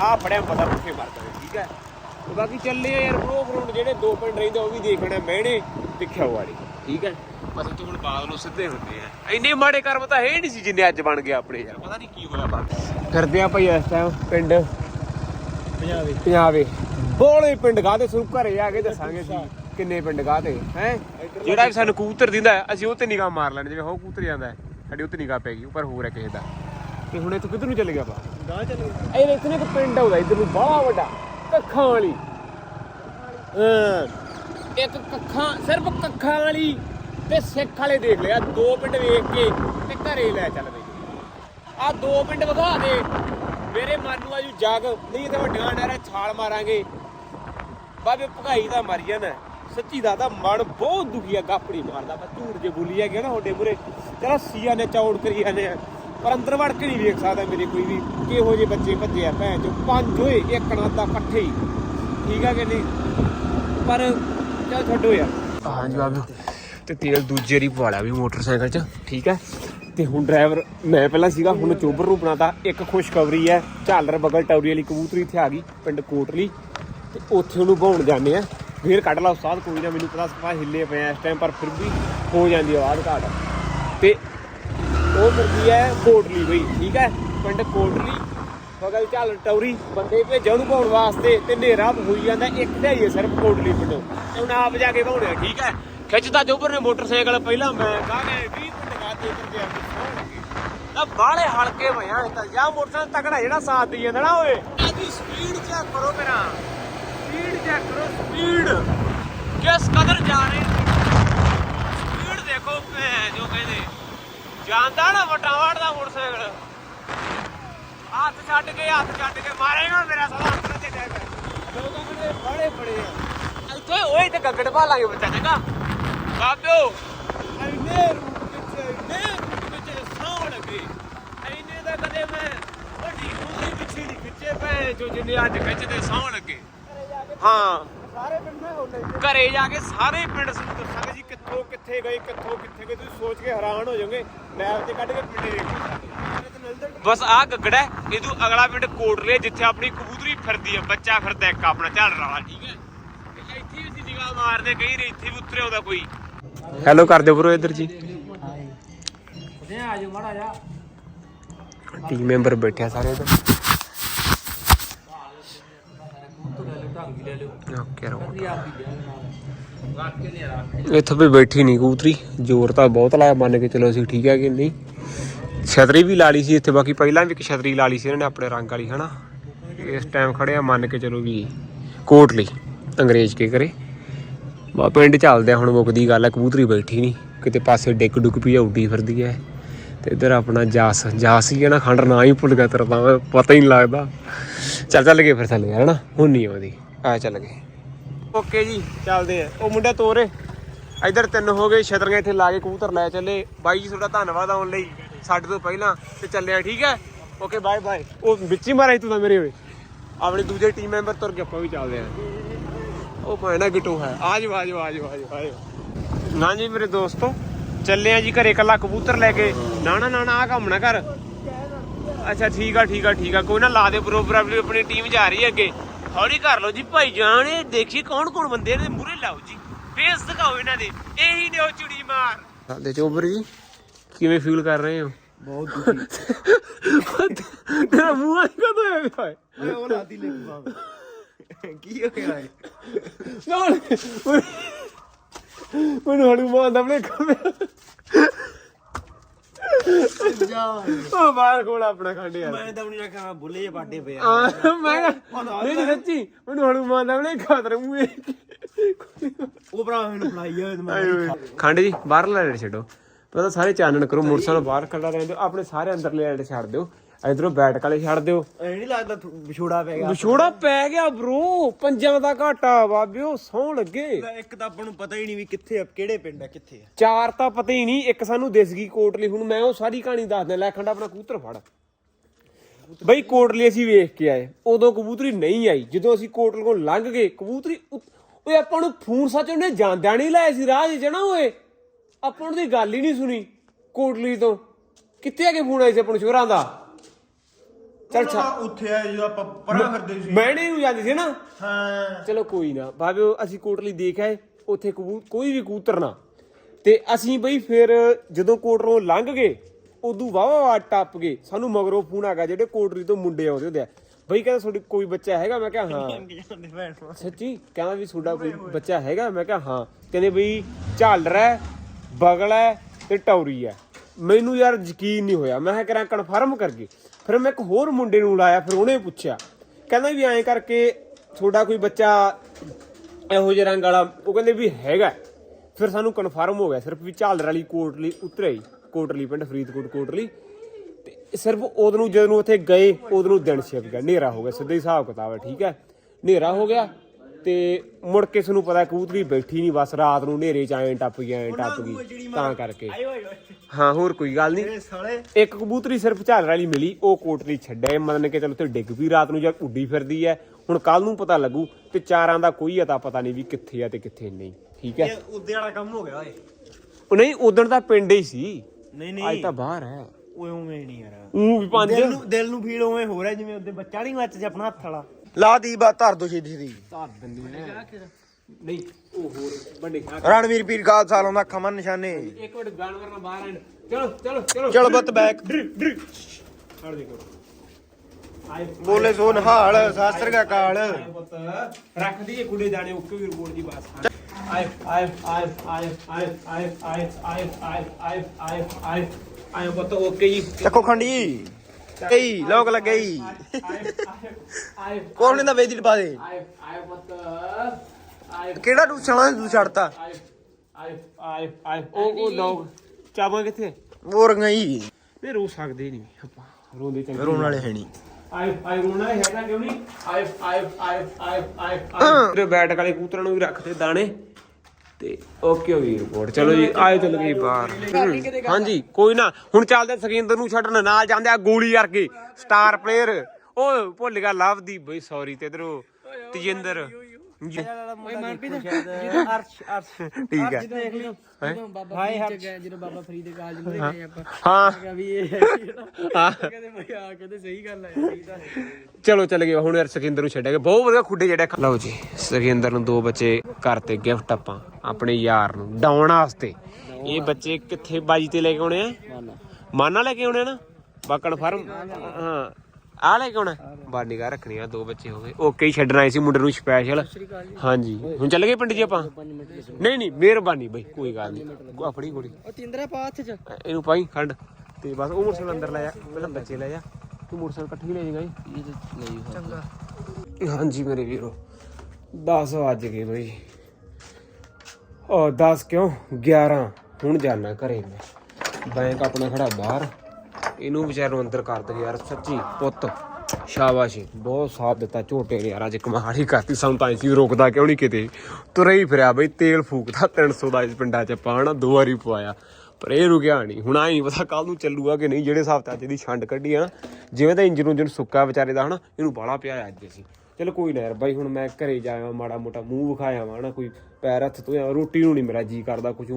ਆ ਫੜਿਆ, ਪਤਾ ਭੁੱਖੇ ਮਰ ਠੀਕ ਹੈ। ਤੇ ਬਾਕੀ ਚੱਲੇ ਆ ਯਾਰ ਪ੍ਰੋ ਗਰਾਊਂਡ ਜਿਹੜੇ ਦੋ ਪਿੰਡ ਰਹਿੰਦੇ ਉਹ ਵੀ ਦੇਖਣਾ ਮਹਿਣੇ ਤੇ ਖਿਆਵਾੜੀ ਠੀਕ ਹੈ? ਬਸ ਤੂੰ ਹੁਣ ਬਾਦ ਨੂੰ ਸਿੱਧੇ ਹੁੰਦੇ ਆ। ਇੰਨੇ ਮਾੜੇ ਕਰਮ ਤਾਂ ਹੈ ਨਹੀਂ ਸੀ ਜਿੰਨੇ ਅੱਜ ਬਣ ਗਏ ਆਪਣੇ ਯਾਰ। ਪਤਾ ਨਹੀਂ ਕੀ ਹੋਇਆ ਬਾਕੀ ਕਰਦੇ ਆ ਭਾਈ ਇਸ ਟਾਈਮ ਪਿੰਡ ਪੰਜਾਬੀ। ਪੰਜਾਬੇ। ਬੋਲੇ ਪਿੰਡ ਗਾਦੇ ਸੁਣ ਘਰੇ ਆ ਕੇ ਦੱਸਾਂਗੇ ਸੀ ਕਿੰਨੇ ਪਿੰਡ ਗਾਦੇ ਹੈ? ਜਿਹੜਾ ਵੀ ਸਾਨੂੰ ਕਬੂਤਰ ਦਿੰਦਾ ਹੈ, ਅਸੀਂ ਉਹ ਤੇ ਨਿਗਾਹ ਮਾਰ ਲੈਣੀ ਜਿਵੇਂ ਉਹ ਕਬੂਤਰ ਜਾਂਦਾ ਹੈ, ਸਾਡੀ ਉੱਤੇ ਨਿਗਾਹ ਪੈ ਗਈ ਉੱਪਰ ਹੋਰ ਹੈ ਕਿਸੇ ਦਾ। ਤੇ ਹੁਣ ਇੱਥੋਂ ਕਿੱਧਰ ਨੂੰ ਚੱਲ ਗਿਆ ਬਾ ਗਾਂ ਚੱਲ ਇਹ ਇੱਥੇ ਨਾ ਇੱਕ ਪਿੰਡ ਆਉਂਦਾ ਇੱਧਰ ਨੂੰ ਬੜਾ ਵੱਡਾ। ਕੱਖਾਂ ਵਾਲੀ। ਹਾਂ। ਇੱਕ ਕੱਖਾਂ, ਸਿਰਫ ਕੱਖਾਂ ਵਾਲੀ ਤੇ ਸਿੱਖ ਵਾਲੇ ਦੇਖ ਲਿਆ। ਦੋ ਪਿੰਡ ਵੇਖ ਕੇ ਤੇ ਘਰੇ ਲੈ ਚੱਲ ਬਈ। ਆ ਦੋ ਪਿੰਡ ਵਧਾ ਦੇ। ਮੇਰੇ ਮਨ ਨੂੰ ਆਜੂ ਜਾਗ। ਨਹੀਂ ਤੇ ਵੱਡੀਆਂ ਨਹਿਰਾਂ ਛਾਲ ਮਾਰਾਂਗੇ। ਬਾਬੇ ਭਗਾਈ ਦਾ ਮਰ ਜਾਣਾ ਸੱਚੀ ਦਾਦਾ ਮਨ ਬਹੁਤ ਦੁਖੀ ਆ। ਗਾਪੜੀ ਮਾਰਦਾ। ਮੈਂ ਝੂਠ ਜੇ ਬੋਲੀ ਆ ਗਿਆ ਨਾ ਹੋਡੇ ਮੂਰੇ ਚਲੋ ਸੀਆ ਨੇ ਚੌੜ ਕਰੀ ਜਾਂਦੇ ਆ। ਪਰ ਅੰਦਰ ਵੜ ਕੇ ਨਹੀਂ ਵੇਖ ਸਕਦਾ ਮੇਰੇ ਕੋਈ ਵੀ ਕਿਹੋ ਜਿਹੇ ਬੱਚੇ ਭੱਜੇ ਆ, ਭੈਣ ਚੋ ਪੰਜ ਹੋਏ, ਇੱਕ ਨਾ ਦਾ ਇਕੱਠੇ ਹੀ। ਠੀਕ ਆ ਕਿ ਨਹੀਂ? ਪਰ ਚੱਲ ਛੱਡੋ ਯਾਰ। ਹਾਂਜੀ ਬਾਬੇ ਤੇ ਤੇਲ ਦੂਜੇ ਰੀ ਪਵਾ ਲਿਆ ਵੀ ਮੋਟਰਸਾਈਕਲ 'ਚ, ਠੀਕ ਹੈ ਤੇ ਹੁਣ ਡਰਾਈਵਰ, ਮੈਂ ਪਹਿਲਾਂ ਸੀਗਾ, ਹੁਣ ਚੋਬਰ ਨੂੰ ਬਣਾਤਾ ਇੱਕ ਖੁਸ਼ਖਬਰੀ ਹੈ। ਝਾਲਰ ਬਗਲ ਟੌਰੀ ਵਾਲੀ ਕਬੂਤਰੀ ਇੱਥੇ ਆ ਗਈ, ਪਿੰਡ ਕੋਟਲੀ। ਤੇ ਉੱਥੇ ਉਹਨੂੰ ਬਾਉਣ ਜਾਂਦੇ ਆ। ਫੇਰ ਕੱਢ ਲਾ ਉਸਤਾਦ, ਕੋਈ ਨਾ ਮੈਨੂੰ ਪਤਾ ਸਪਾ ਹਿੱਲੇ ਪਏ ਆ ਇਸ ਟਾਈਮ ਪਰ ਫਿਰ ਵੀ ਹੋ ਜਾਂਦੀ ਆਵਾਜ਼ ਘਾਟ। ਤੇ ਉਹ ਫਿਰਦੀ ਹੈ ਕੋਟਲੀ ਬਈ ਠੀਕ ਹੈ? ਪਿੰਡ ਕੋਟਲੀ ਬਗਲ ਝਾਲਰ ਟੌਰੀ ਬੰਦੇ ਭੇਜਿਆ ਉਹਨੂੰ ਬਾਉਣ ਵਾਸਤੇ ਤੇ ਹਨੇਰਾ ਹੋਈ ਜਾਂਦਾ ਇੱਕ ਢਾਈਏ ਸਿਰਫ ਕੋਟਲੀ ਪਿੰਡੋਂ। ਤੇ ਹੁਣ ਆਪ ਜਾ ਕੇ ਬਾਉਣਿਆ ਠੀਕ ਹੈ? ਖਿੱਚਦਾ ਜੋਬਰ ਨੇ ਮੋਟਰਸਾਈਕਲ ਪਹਿਲਾਂ ਮੈਂ ਕਾਹਨੇ 20 ਮਿੰਟ ਗਾ ਦੇ ਕੇ ਆ ਬਾਹਲੇ ਹਲਕੇ ਭਈਆ ਤਾਂ ਜਾਂ ਮੋਟਰਸਾਈਕਲ ਤਕੜਾ ਜਿਹੜਾ ਸਾਥ ਦੀ ਜਾਂਦਾ ਨਾ ਓਏ। ਆਦੀ ਸਪੀਡ ਚੈੱਕ ਕਰੋ ਮੇਰਾ। ਸਪੀਡ ਚੈੱਕ ਕਰੋ ਸਪੀਡ ਕਿਸ ਕਦਰ ਜਾ ਰਹੇ ਸਪੀਡ ਦੇਖੋ ਜੋ ਕਹਿੰਦੇ। ਜਾਂਦਾ ਨਾ ਵਟਾਵੜ ਦਾ ਮੋਟਰਸਾਈਕਲ। ਹੱਥ ਛੱਡ ਕੇ, ਹੱਥ ਛੱਡ ਕੇ ਮਾਰੇਗਾ ਮੇਰਾ ਸਾਲਾ ਅੰਦਰ ਤੇ ਡੈਗ ਲੋਕਾਂ ਦੇ ਬੜੇ ਬੜੇ ਆ ਇੱਥੇ ਓਏ ਤੇ ਗੱਗੜ ਪਾ ਲਾਂਗੇ ਬੱਚਾ ਚੰਗਾ। ਬਾਬਿਓ ਐਨੇ ਰੂਪ ਵਿੱਚ ਐਨੇ ਵਿੱਚ ਸੌ ਲੱਗੇ। ਐਨੇ ਦਾ ਕਦੇ ਮੈਂ ਵੱਡੀ ਖੂਹੀ ਪਿੱਛੇ ਨਹੀਂ ਖਿੱਚੇ ਪਏ, ਜੋ ਜਿੰਨੇ ਅੱਜ ਖਿੱਚਦੇ ਸੌ ਲੱਗੇ। ਹਾਂ। ਸਾਰੇ ਪਿੰਡ ਘਰੇ ਜਾ ਕੇ ਸਾਰੇ ਪਿੰਡ ਨੂੰ ਦੱਸਾਂਗੇ ਜੀ ਕਿੱਥੋਂ ਕਿੱਥੇ ਗਏ ਕਿੱਥੋਂ ਕਿੱਥੇ ਗਏ ਤੁਸੀਂ ਸੋਚ ਕੇ ਹੈਰਾਨ ਹੋ ਜਾਓਗੇ ਮੈਪ ਤੇ ਕੱਢ ਕੇ ਪਿੰਡੇ ਦੇਖ ਬਸ ਆਹ ਗੱਗੜਾ ਹੈ, ਇਹ ਤੋਂ ਅਗਲਾ ਪਿੰਡ ਕੋਟਲੇ ਜਿੱਥੇ ਆਪਣੀ ਕਬੂਤਰੀ ਫਿਰਦੀ ਹੈ ਬੱਚਾ ਫਿਰਦਾ ਇੱਕ ਆਪਣਾ ਝਾੜ ਵਾਲਾ ਠੀਕ ਹੈ? ਇੱਥੇ ਵੀ ਅਸੀਂ ਨਿਗਾਹ ਮਾਰਦੇ ਕਈ ਰੇ ਇੱਥੇ ਵੀ ਉਤਰੇ ਆਉਂਦਾ ਕੋਈ। ਹੈਲੋ ਕਰ ਦਿਓ ਬਰੋ ਇੱਧਰ ਜੀ। ਉਹਦੇ ਆ ਜਾ ਮਾੜਾ ਜਾ ਟੀਮ ਮੈਂਬਰ ਬੈਠਿਆ ਸਾਰੇ ਇੱਧਰ। ਕੇ ਨਹੀਂ ਰੱਖ ਇੱਥੋਂ ਵੀ ਬੈਠੀ ਨਹੀਂ ਕਬੂਤਰੀ, ਜ਼ੋਰ ਤਾਂ ਬਹੁਤ ਲਾਇਆ ਮੰਨ ਕੇ ਚਲੋ ਅਸੀਂ, ਠੀਕ ਹੈ ਕਿ ਨਹੀਂ? ਛਤਰੀ ਵੀ ਲਾ ਲਈ ਸੀ ਇੱਥੇ, ਬਾਕੀ ਪਹਿਲਾਂ ਵੀ ਇੱਕ ਛਤਰੀ ਲਾ ਲਈ ਸੀ ਇਹਨਾਂ ਨੇ ਆਪਣੇ ਰੰਗ ਵਾਲੀ, ਹਨਾ? ਇਸ ਟਾਈਮ ਖੜੇ ਆ ਮੰਨ ਕੇ ਚਲੋ ਵੀ ਕੋਟ ਲਈ ਅੰਗਰੇਜ਼ ਕੇ ਕਰੇ ਬਾ, ਪਿੰਡ ਚੱਲਦੇ ਆ, ਹੁਣ ਮੁੱਕਦੀ ਗੱਲ ਹੈ, ਕਬੂਤਰੀ ਬੈਠੀ ਨਹੀਂ ਕਿਤੇ ਪਾਸੇ ਡਿੱਕ ਡੁੱਕ ਪਈ ਉੱਡੀ ਫਿਰਦੀ ਹੈ। ਤੇ ਇੱਧਰ ਆਪਣਾ ਜਾਸ ਜਾਸ ਹੀ ਹੈ ਨਾ, ਖੰਡ ਨਾ ਹੀ ਭੁੱਲ ਗਿਆ ਤੇਰਾ ਤਾਂ, ਪਤਾ ਹੀ ਨਹੀਂ ਲੱਗਦਾ। ਚੱਲ ਚੱਲ ਗਏ ਫਿਰ ਚੱਲ ਗਏ ਹਨਾ? ਹੁਣ ਨਹੀਂ ਆਉਂਦੀ। ਆ ਚੱਲ ਗਏ। ਓਕੇ ਜੀ, ਚੱਲਦੇ ਆ। ਉਹ ਮੁੰਡਾ ਤੋਰੇ ਇੱਧਰ ਤਿੰਨ ਹੋ ਗਏ, ਛਤਰੀਆਂ ਇੱਥੇ ਲਾ ਕੇ ਕਬੂਤਰ ਲੈ ਚੱਲੇ। ਬਾਈ ਜੀ, ਤੁਹਾਡਾ ਧੰਨਵਾਦ ਆਉਣ ਲਈ, ਸਾਡੇ ਤੋਂ ਪਹਿਲਾਂ ਤੇ ਚੱਲਿਆ, ਠੀਕ ਹੈ? Okay, bye bye. ਉਹ ਵਿੱਚ ਹੀ ਮਾਰਿਆ ਤੂੰ ਤਾਂ ਮੇਰੇ ਓਏ। ਆਪਣੇ ਦੂਜੇ ਟੀਮ ਮੈਂਬਰ ਤੁਰ ਕੇ ਆਪਾਂ ਵੀ ਚੱਲਦੇ ਆ। ਉਹ ਪੈਣਾ ਗਿਟੂ ਹੈ। ਆਜ ਆਜੋ ਆਜੋ ਵਾਜ ਵਾਜ ਨਾ ਜੀ, ਮੇਰੇ ਦੋਸਤੋ, ਚੱਲੇ ਆ ਜੀ ਘਰੇ ਇਕੱਲਾ ਕਬੂਤਰ ਲੈ ਕੇ। ਨਾ ਨਾ ਨਾ ਆ ਕੰਮ ਨਾ ਕਰ। ਅੱਛਾ, ਠੀਕ ਆ ਠੀਕ ਆ ਠੀਕ ਆ। ਕੋਈ ਨਾ, ਲਾ ਦੇ ਬਰੋਬਰ ਆਪਣੀ ਆਪਣੀ ਟੀਮ ਜਾ ਰਹੀ ਹੈ ਅੱਗੇ। ਹੌਲੀ ਕਰ ਲਓ ਜੀ ਭਾਈ ਜਾਨ ਇਹ ਦੇਖੀ ਕੌਣ ਕੌਣ ਬੰਦੇ ਨੇ ਮੂਰੇ ਲਾਓ ਜੀ। ਫੇਸ ਦਿਖਾਓ ਇਹਨਾਂ ਦੇ। ਇਹੀ ਨੇ ਉਹ ਚੁੜੀ ਮਾਰ। ਦੇ ਚੋਬਰ ਜੀ ਕਿਵੇਂ ਫੀਲ ਕਰ ਰਹੇ ਹੋ? ਬਹੁਤ ਦੁਖੀ। ਤੇਰਾ ਮੂੰਹ ਆ ਕਦੋਂ ਹੋਇਆ ਹੋਇਆ ਓਏ ਉਹ ਲਾਦੀ ਲੈ ਕੇ ਬਾਬ। ਕੀ ਹੋ ਗਿਆ ਹੈ ਨਾਲ ਮੈਨੂੰ ਹੜੂ ਮਾਰਦਾ ਆਪਣੇ ਕਮੇ ਉਹ ਬਾਹਰ ਕੋਲ ਆਪਣਾ ਖੰਡ ਯਾਰ। ਮੈਂ ਤਾਂ ਨਹੀਂ ਰੱਖਿਆ ਮੈਂ ਬੁੱਲੇ ਜੇ ਬਾਟੇ ਪਿਆ ਆ। ਮੈਂ ਕਿਹਾ, ਨਹੀਂ ਨਹੀਂ ਸੱਚੀ ਮੈਨੂੰ ਹੜੂ ਮਾਰਦਾ ਆਪਣੇ ਖਾਤਰ ਮੂੰਹ ਉਹ ਭਰਾ ਮੈਨੂੰ ਫਲਾਈ ਆ ਤੇ ਮੈਂ ਖੰਡ ਜੀ ਬਾਹਰ ਲੈਣ ਛੱਡੋ। ਪਤਾ ਸਾਰੇ ਚਾਨਣ ਕਰੋ ਮੋਟਰਸਾਈਕਲ ਬਾਹਰ ਖੜਾ ਰਹਿੰਦੇ ਆਪਣੇ ਸਾਰੇ ਅੰਦਰ ਲੈਣ ਛੱਡ ਦਿਓ। ਇਧਰੋਂ ਬੈਟ ਕਾਲੇ ਛੱਡ ਦਿਓ। ਐ ਨਹੀਂ ਲੱਗਦਾ ਥੋ- ਵਿਛੋੜਾ ਪੈ ਗਿਆ। ਵਿਛੋੜਾ ਪੈ ਗਿਆ ਬ్రో ਪੰਜਾਂ ਦਾ ਘਾਟਾ ਬਾਬਿਓ ਸੌ ਲੱਗੇ। ਇੱਕ ਤਾਂ ਆਪਾਂ ਨੂੰ ਪਤਾ ਹੀ ਨਹੀਂ ਵੀ ਕਿੱਥੇ ਆ ਕਿਹੜੇ ਪਿੰਡ ਆ ਕਿੱਥੇ ਆ। ਚਾਰ ਤਾਂ ਪਤਾ ਹੀ ਨਹੀਂ ਇੱਕ ਸਾਨੂੰ ਦਿਸ ਗਈ ਕੋਟਲੀ ਹੁਣ ਮੈਂ ਉਹ ਸਾਰੀ ਕਹਾਣੀ ਦੱਸਦਾ ਲੈ ਖੰਡ ਆਪਣਾ ਕਬੂਤਰ ਫੜ। ਬਈ ਕੋਟਲੀ ਅਸੀਂ ਵੇਖ ਕੇ ਆਏ। ਉਦੋਂ ਕਬੂਤਰੀ ਨਹੀਂ ਆਈ। ਜਦੋਂ ਅਸੀਂ ਕੋਟਲ ਕੋਲ ਲੰਘ ਗਏ ਕਬੂਤਰੀ ਓਏ ਆਪਾਂ ਨੂੰ ਫੋਨ ਸੱਚ ਉਹਨੇ ਜਾਂਦਿਆਂ ਨਹੀਂ ਲਾਇਆ ਸੀ ਰਾਹ 'ਚ ਜਣਾ ਓਏ। ਆਪਾਂ ਨੂੰ ਦੀ ਗੱਲ ਹੀ ਨਹੀਂ ਸੁਣੀ ਕੋਟਲੀ ਤੋਂ। ਕਿੱਥੇ ਆ ਕੇ ਫੋਨ ਆਇਆ ਸੀ ਆਪਣ ਸ਼ੋਰਾਂ ਦਾ ਚੱਲ ਛਾ ਉੱਥੇ ਆ ਜਦੋਂ ਆਪਾਂ ਪਰਾਂ ਫਿਰਦੇ ਸੀ। ਮੈਨੇ ਨੂੰ ਜਾਂਦੀ ਸੀ ਨਾ। ਹਾਂ। ਚਲੋ ਕੋਈ ਨਾ ਬਾਬਿਓ ਅਸੀਂ ਕੋਟਲੀ ਦੇਖ ਆਏ ਉੱਥੇ ਕੋਈ ਵੀ ਕਬੂਤਰ ਨਾ। ਤੇ ਅਸੀਂ ਬਈ ਫਿਰ ਜਦੋਂ ਕੋਟਰੋਂ ਲੰਘ ਗਏ ਉਦੋਂ ਵਾਵਾ ਵਾ ਟੱਪ ਗਏ। ਸਾਨੂੰ ਮਗਰੋਂ ਫੋਨ ਆ ਗਿਆ ਜਿਹੜੇ ਕੋਟਰੀ ਤੋਂ ਮੁੰਡੇ ਆਉਂਦੇ ਹੁੰਦੇ ਆ। ਬਈ ਕਹਿੰਦਾ ਤੁਹਾਡੀ ਕੋਈ ਬੱਚਾ ਹੈਗਾ? ਮੈਂ ਕਿਹਾ ਹਾਂ। ਸੱਚੀ? ਕਹਿੰਦਾ ਵੀ ਤੁਹਾਡਾ ਕੋਈ ਬੱਚਾ ਹੈਗਾ? ਮੈਂ ਕਿਹਾ ਹਾਂ। ਕਹਿੰਦੇ ਬਈ ਝਾਲਰ ਹੈ ਬਗਲ ਹੈ ਤੇ ਟੌਰੀ ਹੈ। ਮੈਨੂੰ ਯਾਰ ਯਕੀਨ ਨਹੀਂ ਹੋਇਆ। ਮੈਂ ਕਿਹਾ ਕਰਾਂ ਕਨਫਰਮ ਕਰਕੇ। ਫਿਰ ਮੈਂ ਇੱਕ ਹੋਰ ਮੁੰਡੇ ਨੂੰ ਲਾਇਆ, ਫਿਰ ਉਹਨੇ ਪੁੱਛਿਆ। ਕਹਿੰਦਾ ਵੀ ਐਂ ਕਰਕੇ ਤੁਹਾਡਾ ਕੋਈ ਬੱਚਾ ਇਹੋ ਜਿਹੇ ਰੰਗ ਵਾਲਾ, ਉਹ ਕਹਿੰਦੇ ਵੀ ਹੈਗਾ। ਫਿਰ ਸਾਨੂੰ ਕਨਫਰਮ ਹੋ ਗਿਆ, ਸਿਰਫ ਵੀ ਝਾਲਰ ਵਾਲੀ ਕੋਟਲੀ ਉਤਰਿਆ ਹੀ, ਕੋਟਲੀ ਪਿੰਡ, ਫਰੀਦਕੋਟ ਕੋਟਲੀ। ਤੇ ਸਿਰਫ ਉਦੋਂ ਨੂੰ ਜਦੋਂ ਉੱਥੇ ਗਏ ਉਦੋਂ ਨੂੰ ਦਿਨ ਛਿਪ ਗਿਆ, ਹਨੇਰਾ ਹੋ ਗਿਆ, ਸਿੱਧਾ ਹੀ ਹਿਸਾਬ ਕਿਤਾਬ ਹੈ, ਠੀਕ ਹੈ। ਹਨੇਰਾ ਹੋ ਗਿਆ ਤੇ ਮੁੜ ਕੇ ਸਾਨੂੰ ਪਤਾ ਕਬੂਤਰੀ ਬੈਠੀ ਨਹੀਂ ਬਸ ਰਾਤ ਨੂੰ ਹਨੇਰੇ ਚ ਐਂ ਟੱਪ ਗਈ ਐਂ ਟੱਪ ਗਈ ਤਾਂ ਕਰਕੇ। ਹਾਂ ਹੋਰ ਕੋਈ ਗੱਲ ਨਹੀਂ। ਇੱਕ ਕਬੂਤਰੀ ਸਿਰਫ ਝਾਲਰ ਵਾਲੀ ਮਿਲੀ ਉਹ ਕੋਟਲੀ ਛੱਡਿਆ ਮੰਨ ਕੇ ਚਲੋ ਤੇ ਡਿੱਗ ਵੀ ਰਾਤ ਨੂੰ ਜਾਂ ਉੱਡੀ ਫਿਰਦੀ ਹੈ ਹੁਣ ਕੱਲ ਨੂੰ ਪਤਾ ਲੱਗੂ ਤੇ ਚਾਰਾਂ ਦਾ ਕੋਈ ਅਤਾ ਪਤਾ ਨਹੀਂ ਵੀ ਕਿੱਥੇ ਆ ਤੇ ਕਿੱਥੇ ਨਹੀਂ ਠੀਕ ਹੈ ਉਦੇ ਵਾਲਾ ਕੰਮ ਹੋ ਗਿਆ ਓਏ। ਉਹ ਨਹੀਂ ਉਦਣ ਤਾਂ ਪਿੰਡ ਹੀ ਸੀ। ਨਹੀਂ ਅੱਜ ਨਹੀਂ ਤਾਂ ਬਾਹਰ ਹੈ ਓਏ ਉਵੇਂ ਨਹੀਂ ਯਾਰ। ਉਹ ਵੀ ਪੰਜ ਦਿਲ ਨੂੰ ਦਿਲ ਨੂੰ ਫੀਲ ਉਵੇਂ ਹੋ ਰਿਹਾ ਜਿਵੇਂ ਉਹਦੇ ਬੱਚਾ ਨਹੀਂ ਮੱਚ ਜਾ ਆਪਣਾ ਹੱਥ ਵਾਲਾ। ਲਾ ਦੀ ਬਾ ਧਰ ਦੋ ਛੇਦੀ ਛੇਦੀ ਧਰ ਦਿੰਦੇ ਨਹੀਂ ਉਹ ਹੋਰ ਖਾ ਰਣਵੀਰ ਪੀਰ ਖਾਲਸਾ ਸਾਲੋਂ ਦਾ ਖਮਨ ਨਿਸ਼ਾਨੇ ਇੱਕ ਮਿੰਟ ਗਾਣ ਵਰਨਾ ਬਾਹਰ ਆਣ ਚਲੋ ਚਲੋ ਚਲੋ ਚਲ ਬੱਤ ਬੈਕ ਦੇ ਆਏ ਬੋਲੇ ਸੋ ਨਹਾਲ ਸਾਸਤਰ ਦਾ ਕਾਲ ਆਏ ਪੁੱਤ ਰੱਖ ਦਈਏ ਕੁੜੇ ਦਾਣੇ ਓਕੇ ਵੀ ਰਿਪੋਰਟ ਦੀ ਬਾਤ ਆਏ ਆਏ ਆਏ ਆਏ ਆਏ ਆਏ ਆਏ ਆਏ ਆਏ ਆਏ ਆਏ ਆਏ ਆਏ ਪੁੱਤ ਓਕੇ ਜੀ ਚੱਕੋ ਖੰਡੀ ਕਈ ਲੋਕ ਲੱਗਈ ਆਏ ਆਏ ਕੋਣ ਨੇ ਦਾ ਵੇਦੀ ਪਾ ਦੇ ਆਏ ਆਏ ਪੁੱਤ ਆਏ ਕਿਹੜਾ ਟੂਸਣਾ ਤੂੰ ਛੱਡਤਾ ਆਏ ਆਏ ਆਏ ਆਏ ਉਹ ਉਹ ਲੋਕ ਚਾਬਾਂ ਕਿੱਥੇ? ਮੋਰ ਗਈ ਨਹੀਂ ਰੋ ਸਕਦੇ ਨਹੀਂ ਆਪਾਂ ਰੋਂਦੇ ਚੰਗੇ ਰੋਣ ਵਾਲੇ ਹੈ ਨਹੀਂ। ਆਏ ਆਏ ਰੋਣਾ ਹੈਗਾ ਕਿਉਂ ਨਹੀਂ? ਆਏ ਆਏ ਆਏ ਆਏ ਆਏ ਤੇ ਬੈਠ ਵਾਲੇ ਕੂਤਰਾਂ ਨੂੰ ਵੀ ਰੱਖਦੇ ਦਾਣੇ। ਤੇ ਓਕੇ ਹੋ ਗਈ ਰਿਪੋਰਟ ਚਲੋ ਜੀ ਆਏ ਚੱਲ ਗਈ ਬਾਹਰ। ਹਾਂਜੀ ਕੋਈ ਨਾ ਹੁਣ ਚੱਲਦੇ ਸਕਿੰਦਰ ਨੂੰ ਛੱਡਣ ਨਾਲ ਜਾਂਦੇ ਆ ਗੋਲੀ ਵਰਗੇ ਸਟਾਰ ਪਲੇਅਰ। ਉਹ ਭੁੱਲ ਗਿਆ ਲਵਦੀਪ ਬਈ ਸੌਰੀ ਤੇ ਇਧਰੋਂ ਤਜਿੰਦਰ। ਓਏ ਮਨਪ੍ਰੀਤ ਜਦੋਂ ਅਰਸ਼ ਅਰਸ਼ ਠੀਕ ਹੈ ਦੇਖ ਲਿਓ। ਜਦੋਂ ਬਾਬਾ ਫਰੀਦ ਚ ਗਏ ਜਦੋਂ ਬਾਬਾ ਫਰੀਦ ਦੇ ਕਾਲਜ ਨੂੰ ਗਏ ਆਪਾਂ ਹਾਂ। ਕਿਹਾ ਵੀ ਇਹ ਹਾਂ ਕਹਿੰਦੇ ਮੈਂ ਆ ਕਹਿੰਦੇ ਸਹੀ ਗੱਲ ਹੈ ਸਹੀ ਤਾਂ ਹੈ। ਚਲੋ ਚੱਲ ਗਏ। ਹੁਣ ਯਾਰ ਸਕਿੰਦਰ ਨੂੰ ਛੱਡਾਂਗੇ ਬਹੁਤ ਵਧੀਆ ਖੁੱਡੇ ਜਿਹੜੇ ਲਓ ਜੀ ਸਕਿੰਦਰ ਨੂੰ ਦੋ ਬੱਚੇ ਕਰਤੇ ਗਿਫਟ ਆਪਾਂ ਆਪਣੇ ਯਾਰ ਨੂੰ ਡਾਉਣ ਵਾਸਤੇ। ਇਹ ਬੱਚੇ ਕਿੱਥੇ ਬਾਜੀ ਤੇ ਲੈ ਕੇ ਆਉਣੇ ਆ? ਮਾਨਾ ਲੈ ਕੇ ਆਉਣੇ ਆ ਨਾ? ਬਾ ਕਨਫਰਮ ਹਾਂ। ਆ ਲੈ ਕੇ ਬਾਡੀ ਗਾ ਰੱਖਣੀ ਆ ਦੋ ਬੱਚੇ ਹੋ ਗਏ। ਓਕੇ ਹੀ ਛੱਡਣ ਆਏ ਸੀ ਮੁੰਡੇ ਨੂੰ ਸਪੈਸ਼ਲ ਹਾਂਜੀ। ਹੁਣ ਚੱਲ ਗਏ ਪਿੰਡ ਜੀ ਆਪਾਂ? ਨਹੀਂ ਨਹੀਂ ਮਿਹਰਬਾਨੀ ਬਈ ਕੋਈ ਗੱਲ ਨਹੀਂ। ਆਪਣੀ ਗੋਲੀ। ਉਹ ਤਿੰਦਰਾ ਪਾ ਹੱਥ ਚ। ਇਹਨੂੰ ਪਾਈ ਖੰਡ। ਤੇ ਬਸ ਉਹ ਮੋਟਰਸਾਈਕਲ ਅੰਦਰ ਲੈ ਜਾ ਪਹਿਲਾਂ ਬੱਚੇ ਲੈ ਜਾ ਤੂੰ ਮੋਟਰਸਾਈਕਲ ਇਕੱਠੀ ਲੈ ਜਾਏਗਾ ਇਹ ਤੇ ਲਈ ਚੰਗਾ। ਹਾਂਜੀ ਮੇਰੇ ਵੀਰੋ 10 ਵੱਜ ਗਏ ਬਈ। ਉਹ 10 ਕਿਉਂ? 11 ਹੁਣ ਜਾਣਾ ਘਰੇ ਮੈਂ। ਬੈਂਕ ਆਪਣਾ ਖੜਾ ਬਾਹਰ। ਇਹਨੂੰ ਵਿਚਾਰ ਨੂੰ ਅੰਦਰ ਕਰ ਦੇ ਯਾਰ, ਸੱਚੀ ਪੁੱਤ, ਸ਼ਾਬਾਸ਼ੀ ਬਹੁਤ ਸਾਥ ਦਿੱਤਾ ਝੋਟੇ ਨੇ ਯਾਰ, ਅੱਜ ਕਮਾਲ ਹੀ ਕਰਤੀ, ਸਾਨੂੰ ਤਾਂ ਸੀ ਰੁਕਦਾ ਕਿਉਂ ਨਹੀਂ ਕਿਤੇ। ਤੁਰੇ ਹੀ ਫਿਰਿਆ ਬਈ, ਤੇਲ ਫੂਕਦਾ 300 ਦਾ ਇਸ ਪਿੰਡਾਂ ਚ ਪਾਣਾ ਦੋ ਵਾਰੀ ਪਵਾਇਆ। ਪਰ ਇਹ ਰੁਕਿਆ ਨਹੀਂ, ਹੁਣ ਆਈ ਪਤਾ ਕੱਲ ਨੂੰ ਚੱਲੂਗਾ ਕਿ ਨਹੀਂ, ਜਿਹੜੇ ਹਿਸਾਬ ਤੇ ਅੱਜ ਦੀ ਛੰਡ ਕੱਢੀ ਆ ਨਾ ਜਿਵੇਂ ਤਾਂ ਇੰਜਨ ਉਂਜਨ ਸੁੱਕਾ ਵਿਚਾਰੇ ਦਾ, ਹਨਾ, ਇਹਨੂੰ ਬਾਲਾ ਪਿਆ ਅੱਜ ਸੀ ਚਲੋ ਕੋਈ ਨਾ ਯਾਰ ਬਾਈ, ਹੁਣ ਮੈਂ ਘਰੇ ਜਾਇਆ ਮਾੜਾ ਮੋਟਾ ਮੂੰਹ ਵਿਖਾਇਆ ਵਾ ਨਾ ਕੋਈ ਪੈਰ ਹੱਥ ਤੋਂ ਰੋਟੀ ਨੂੰ ਨਹੀਂ ਮੇਰਾ ਜੀ ਕਰਦਾ ਕੁਝ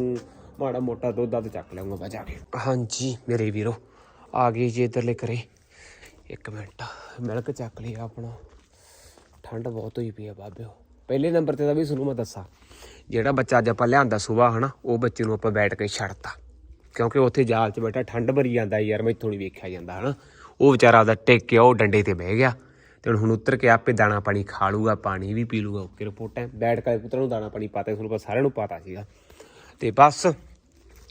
ਮਾੜਾ ਮੋਟਾ ਦੁੱਧ ਦੱਧ ਚੱਕ ਲਿਆਉਂਗਾ ਜਾ ਕੇ। ਹਾਂਜੀ, ਮੇਰੇ ਵੀਰੋ ਆ ਗਏ ਜੀ ਇਧਰਲੇ ਕਰੇ ਇੱਕ ਮਿੰਟ, ਮਿਲਕ ਚੱਕ ਲਿਆ ਆਪਣਾ। ਠੰਡ ਬਹੁਤ ਹੋਈ ਪਈ ਆ ਬਾਬਿਓ ਪਹਿਲੇ ਨੰਬਰ ਤੇ ਤਾਂ ਵੀ ਤੁਹਾਨੂੰ ਮੈਂ ਦੱਸਾਂ, ਜਿਹੜਾ ਬੱਚਾ ਅੱਜ ਆਪਾਂ ਲਿਆਂਦਾ ਸਵੇਰ ਹਨਾ, ਉਹ ਬੱਚੇ ਨੂੰ ਆਪਾਂ ਬੈਠ ਕੇ ਛੱਡਤਾ। ਕਿਉਂਕਿ ਉੱਥੇ ਜਾਲ 'ਚ ਬੈਠਾ, ਠੰਡ ਭਰੀ ਜਾਂਦਾ ਯਾਰ ਮੈਥੋਂ ਨਹੀਂ ਵੇਖਿਆ ਜਾਂਦਾ ਹਨਾ। ਉਹ ਵਿਚਾਰਾ ਆਪਦਾ ਟਿਕ ਕੇ ਉਹ ਡੰਡੇ ਤੇ ਬਹਿ ਗਿਆ। ਤੇ ਹੁਣ ਉਤਰ ਕੇ ਆਪੇ ਦਾਣਾ ਪਾਣੀ ਖਾ ਲੂਗਾ, ਪਾਣੀ ਵੀ ਪੀ ਲੂਗਾ, ਓਕੇ ਰਿਪੋਰਟ ਹੈ। ਬੈਠ ਕੇ ਪੁੱਤਰ ਨੂੰ ਦਾਣਾ ਪਾਣੀ ਪਾਤਾ, ਤੁਹਾਨੂੰ ਪਤਾ ਸਾਰਿਆਂ ਨੂੰ ਪਤਾ ਸੀਗਾ। ਤੇ ਬਸ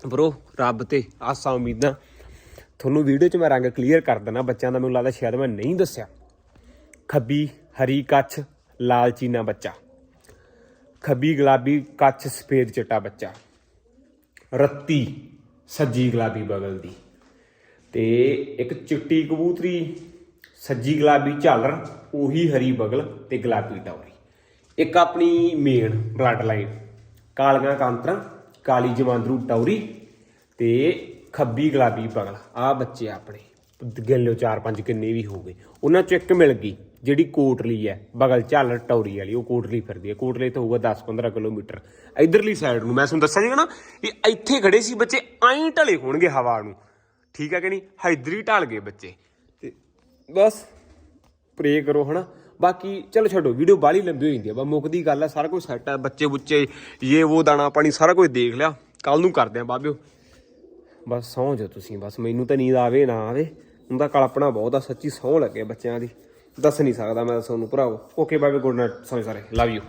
ਬ్రో ਰੱਬ ਤੇ ਆਸਾਂ ਉਮੀਦਾਂ। ਤੁਹਾਨੂੰ ਵੀਡੀਓ 'ਚ ਮੈਂ ਰੰਗ ਕਲੀਅਰ ਕਰ ਦਿੰਦਾ, ਬੱਚਿਆਂ ਦਾ ਮੈਨੂੰ ਲੱਗਦਾ ਸ਼ਾਇਦ ਮੈਂ ਨਹੀਂ ਦੱਸਿਆ। ਖੱਬੀ ਹਰੀ ਕੱਛ, ਲਾਲ ਚੀਨਾ ਬੱਚਾ। ਖੱਬੀ ਗੁਲਾਬੀ ਕੱਛ, ਸਫੇਦ ਚਿੱਟਾ ਬੱਚਾ। ਰੱਤੀ ਸੱਜੀ ਗੁਲਾਬੀ ਬਗਲ ਦੀ। ਤੇ ਇੱਕ ਚਿੱਟੀ ਕਬੂਤਰੀ, ਸੱਜੀ ਗੁਲਾਬੀ ਝਾਲਰ, ਉਹੀ ਹਰੀ ਬਗਲ ਤੇ ਗੁਲਾਬੀ ਟੌਰੀ ਇੱਕ ਆਪਣੀ ਮੇਨ ਬਲੱਡ ਲਾਈਨ ਕਾਲੀਆਂ ਕਾਂਤਰਾਂ, ਕਾਲੀ ਜਵਾਂਦਰੂ ਟੌਰੀ ਤੇ ਖੱਬੀ ਗੁਲਾਬੀ ਬਗਲ ਆ ਬੱਚੇ ਆਪਣੇ। ਗਿਣ ਚਾਰ ਪੰਜ ਕਿੰਨੇ ਵੀ ਹੋ ਗਏ। ਉਹਨਾਂ ਚੋਂ ਇੱਕ ਮਿਲ ਗਈ, ਜਿਹੜੀ ਕੋਟਲੀ ਹੈ, ਬਗਲ ਝਾਲਰ ਟੌਰੀ ਵਾਲੀ, ਉਹ ਕੋਟਲੀ ਫਿਰਦੀ ਹੈ। ਕੋਟਲੀ ਤੋਂ ਹੋਊਗਾ 10-15 ਕਿਲੋਮੀਟਰ। ਇਧਰਲੀ ਸਾਈਡ ਨੂੰ ਮੈਂ ਤੁਹਾਨੂੰ ਦੱਸਿਆ ਸੀਗਾ ਨਾ ਇਹ ਇੱਥੇ ਖੜੇ ਸੀ ਬੱਚੇ, ਐਂ ਢਲੇ ਹੋਣਗੇ ਹਵਾ ਨੂੰ। ਠੀਕ ਹੈ ਕਿ ਨਹੀਂ? ਹਾਈਦਰੀ ਢਾਲ ਗਏ ਬੱਚੇ। ਤੇ ਬਸ ਪ੍ਰੇ ਕਰੋ, ਹਨਾ? ਬਾਕੀ ਚਲੋ ਛੱਡੋ ਵੀਡੀਓ ਬਾਲੀ ਲੰਬੀ ਹੋ ਜਾਂਦੀ ਆ ਬਸ ਮੁੱਕਦੀ ਗੱਲ ਹੈ, ਸਾਰਾ ਕੁਝ ਸੈੱਟ ਹੈ। ਬੱਚੇ ਬੁੱਚੇ ਇਹ ਉਹ ਦਾਣਾ ਪਾਣੀ ਸਾਰਾ ਕੁਝ ਦੇਖ ਲਿਆ। ਕੱਲ ਨੂੰ ਕਰਦੇ ਆ ਬਾਬਿਓ। ਬਸ ਸੌਂ ਜਾਓ ਤੁਸੀਂ, ਬਸ ਮੈਨੂੰ ਤਾਂ ਨੀਂਦ ਆਵੇ ਨਾ ਆਵੇ। ਉਹਦਾ ਕਲਪਨਾ ਬਹੁਤ ਆ, ਸੱਚੀ ਸੌਂ ਲੱਗੇ ਬੱਚਿਆਂ ਦੀ। ਦੱਸ ਨਹੀਂ ਸਕਦਾ ਮੈਂ ਤੁਹਾਨੂੰ ਭਰਾਵੋ। ਓਕੇ ਬਾਬੇ ਗੁੱਡ ਨਾਈਟ ਸਾਰੇ ਸਾਰੇ ਲਵ ਯੂ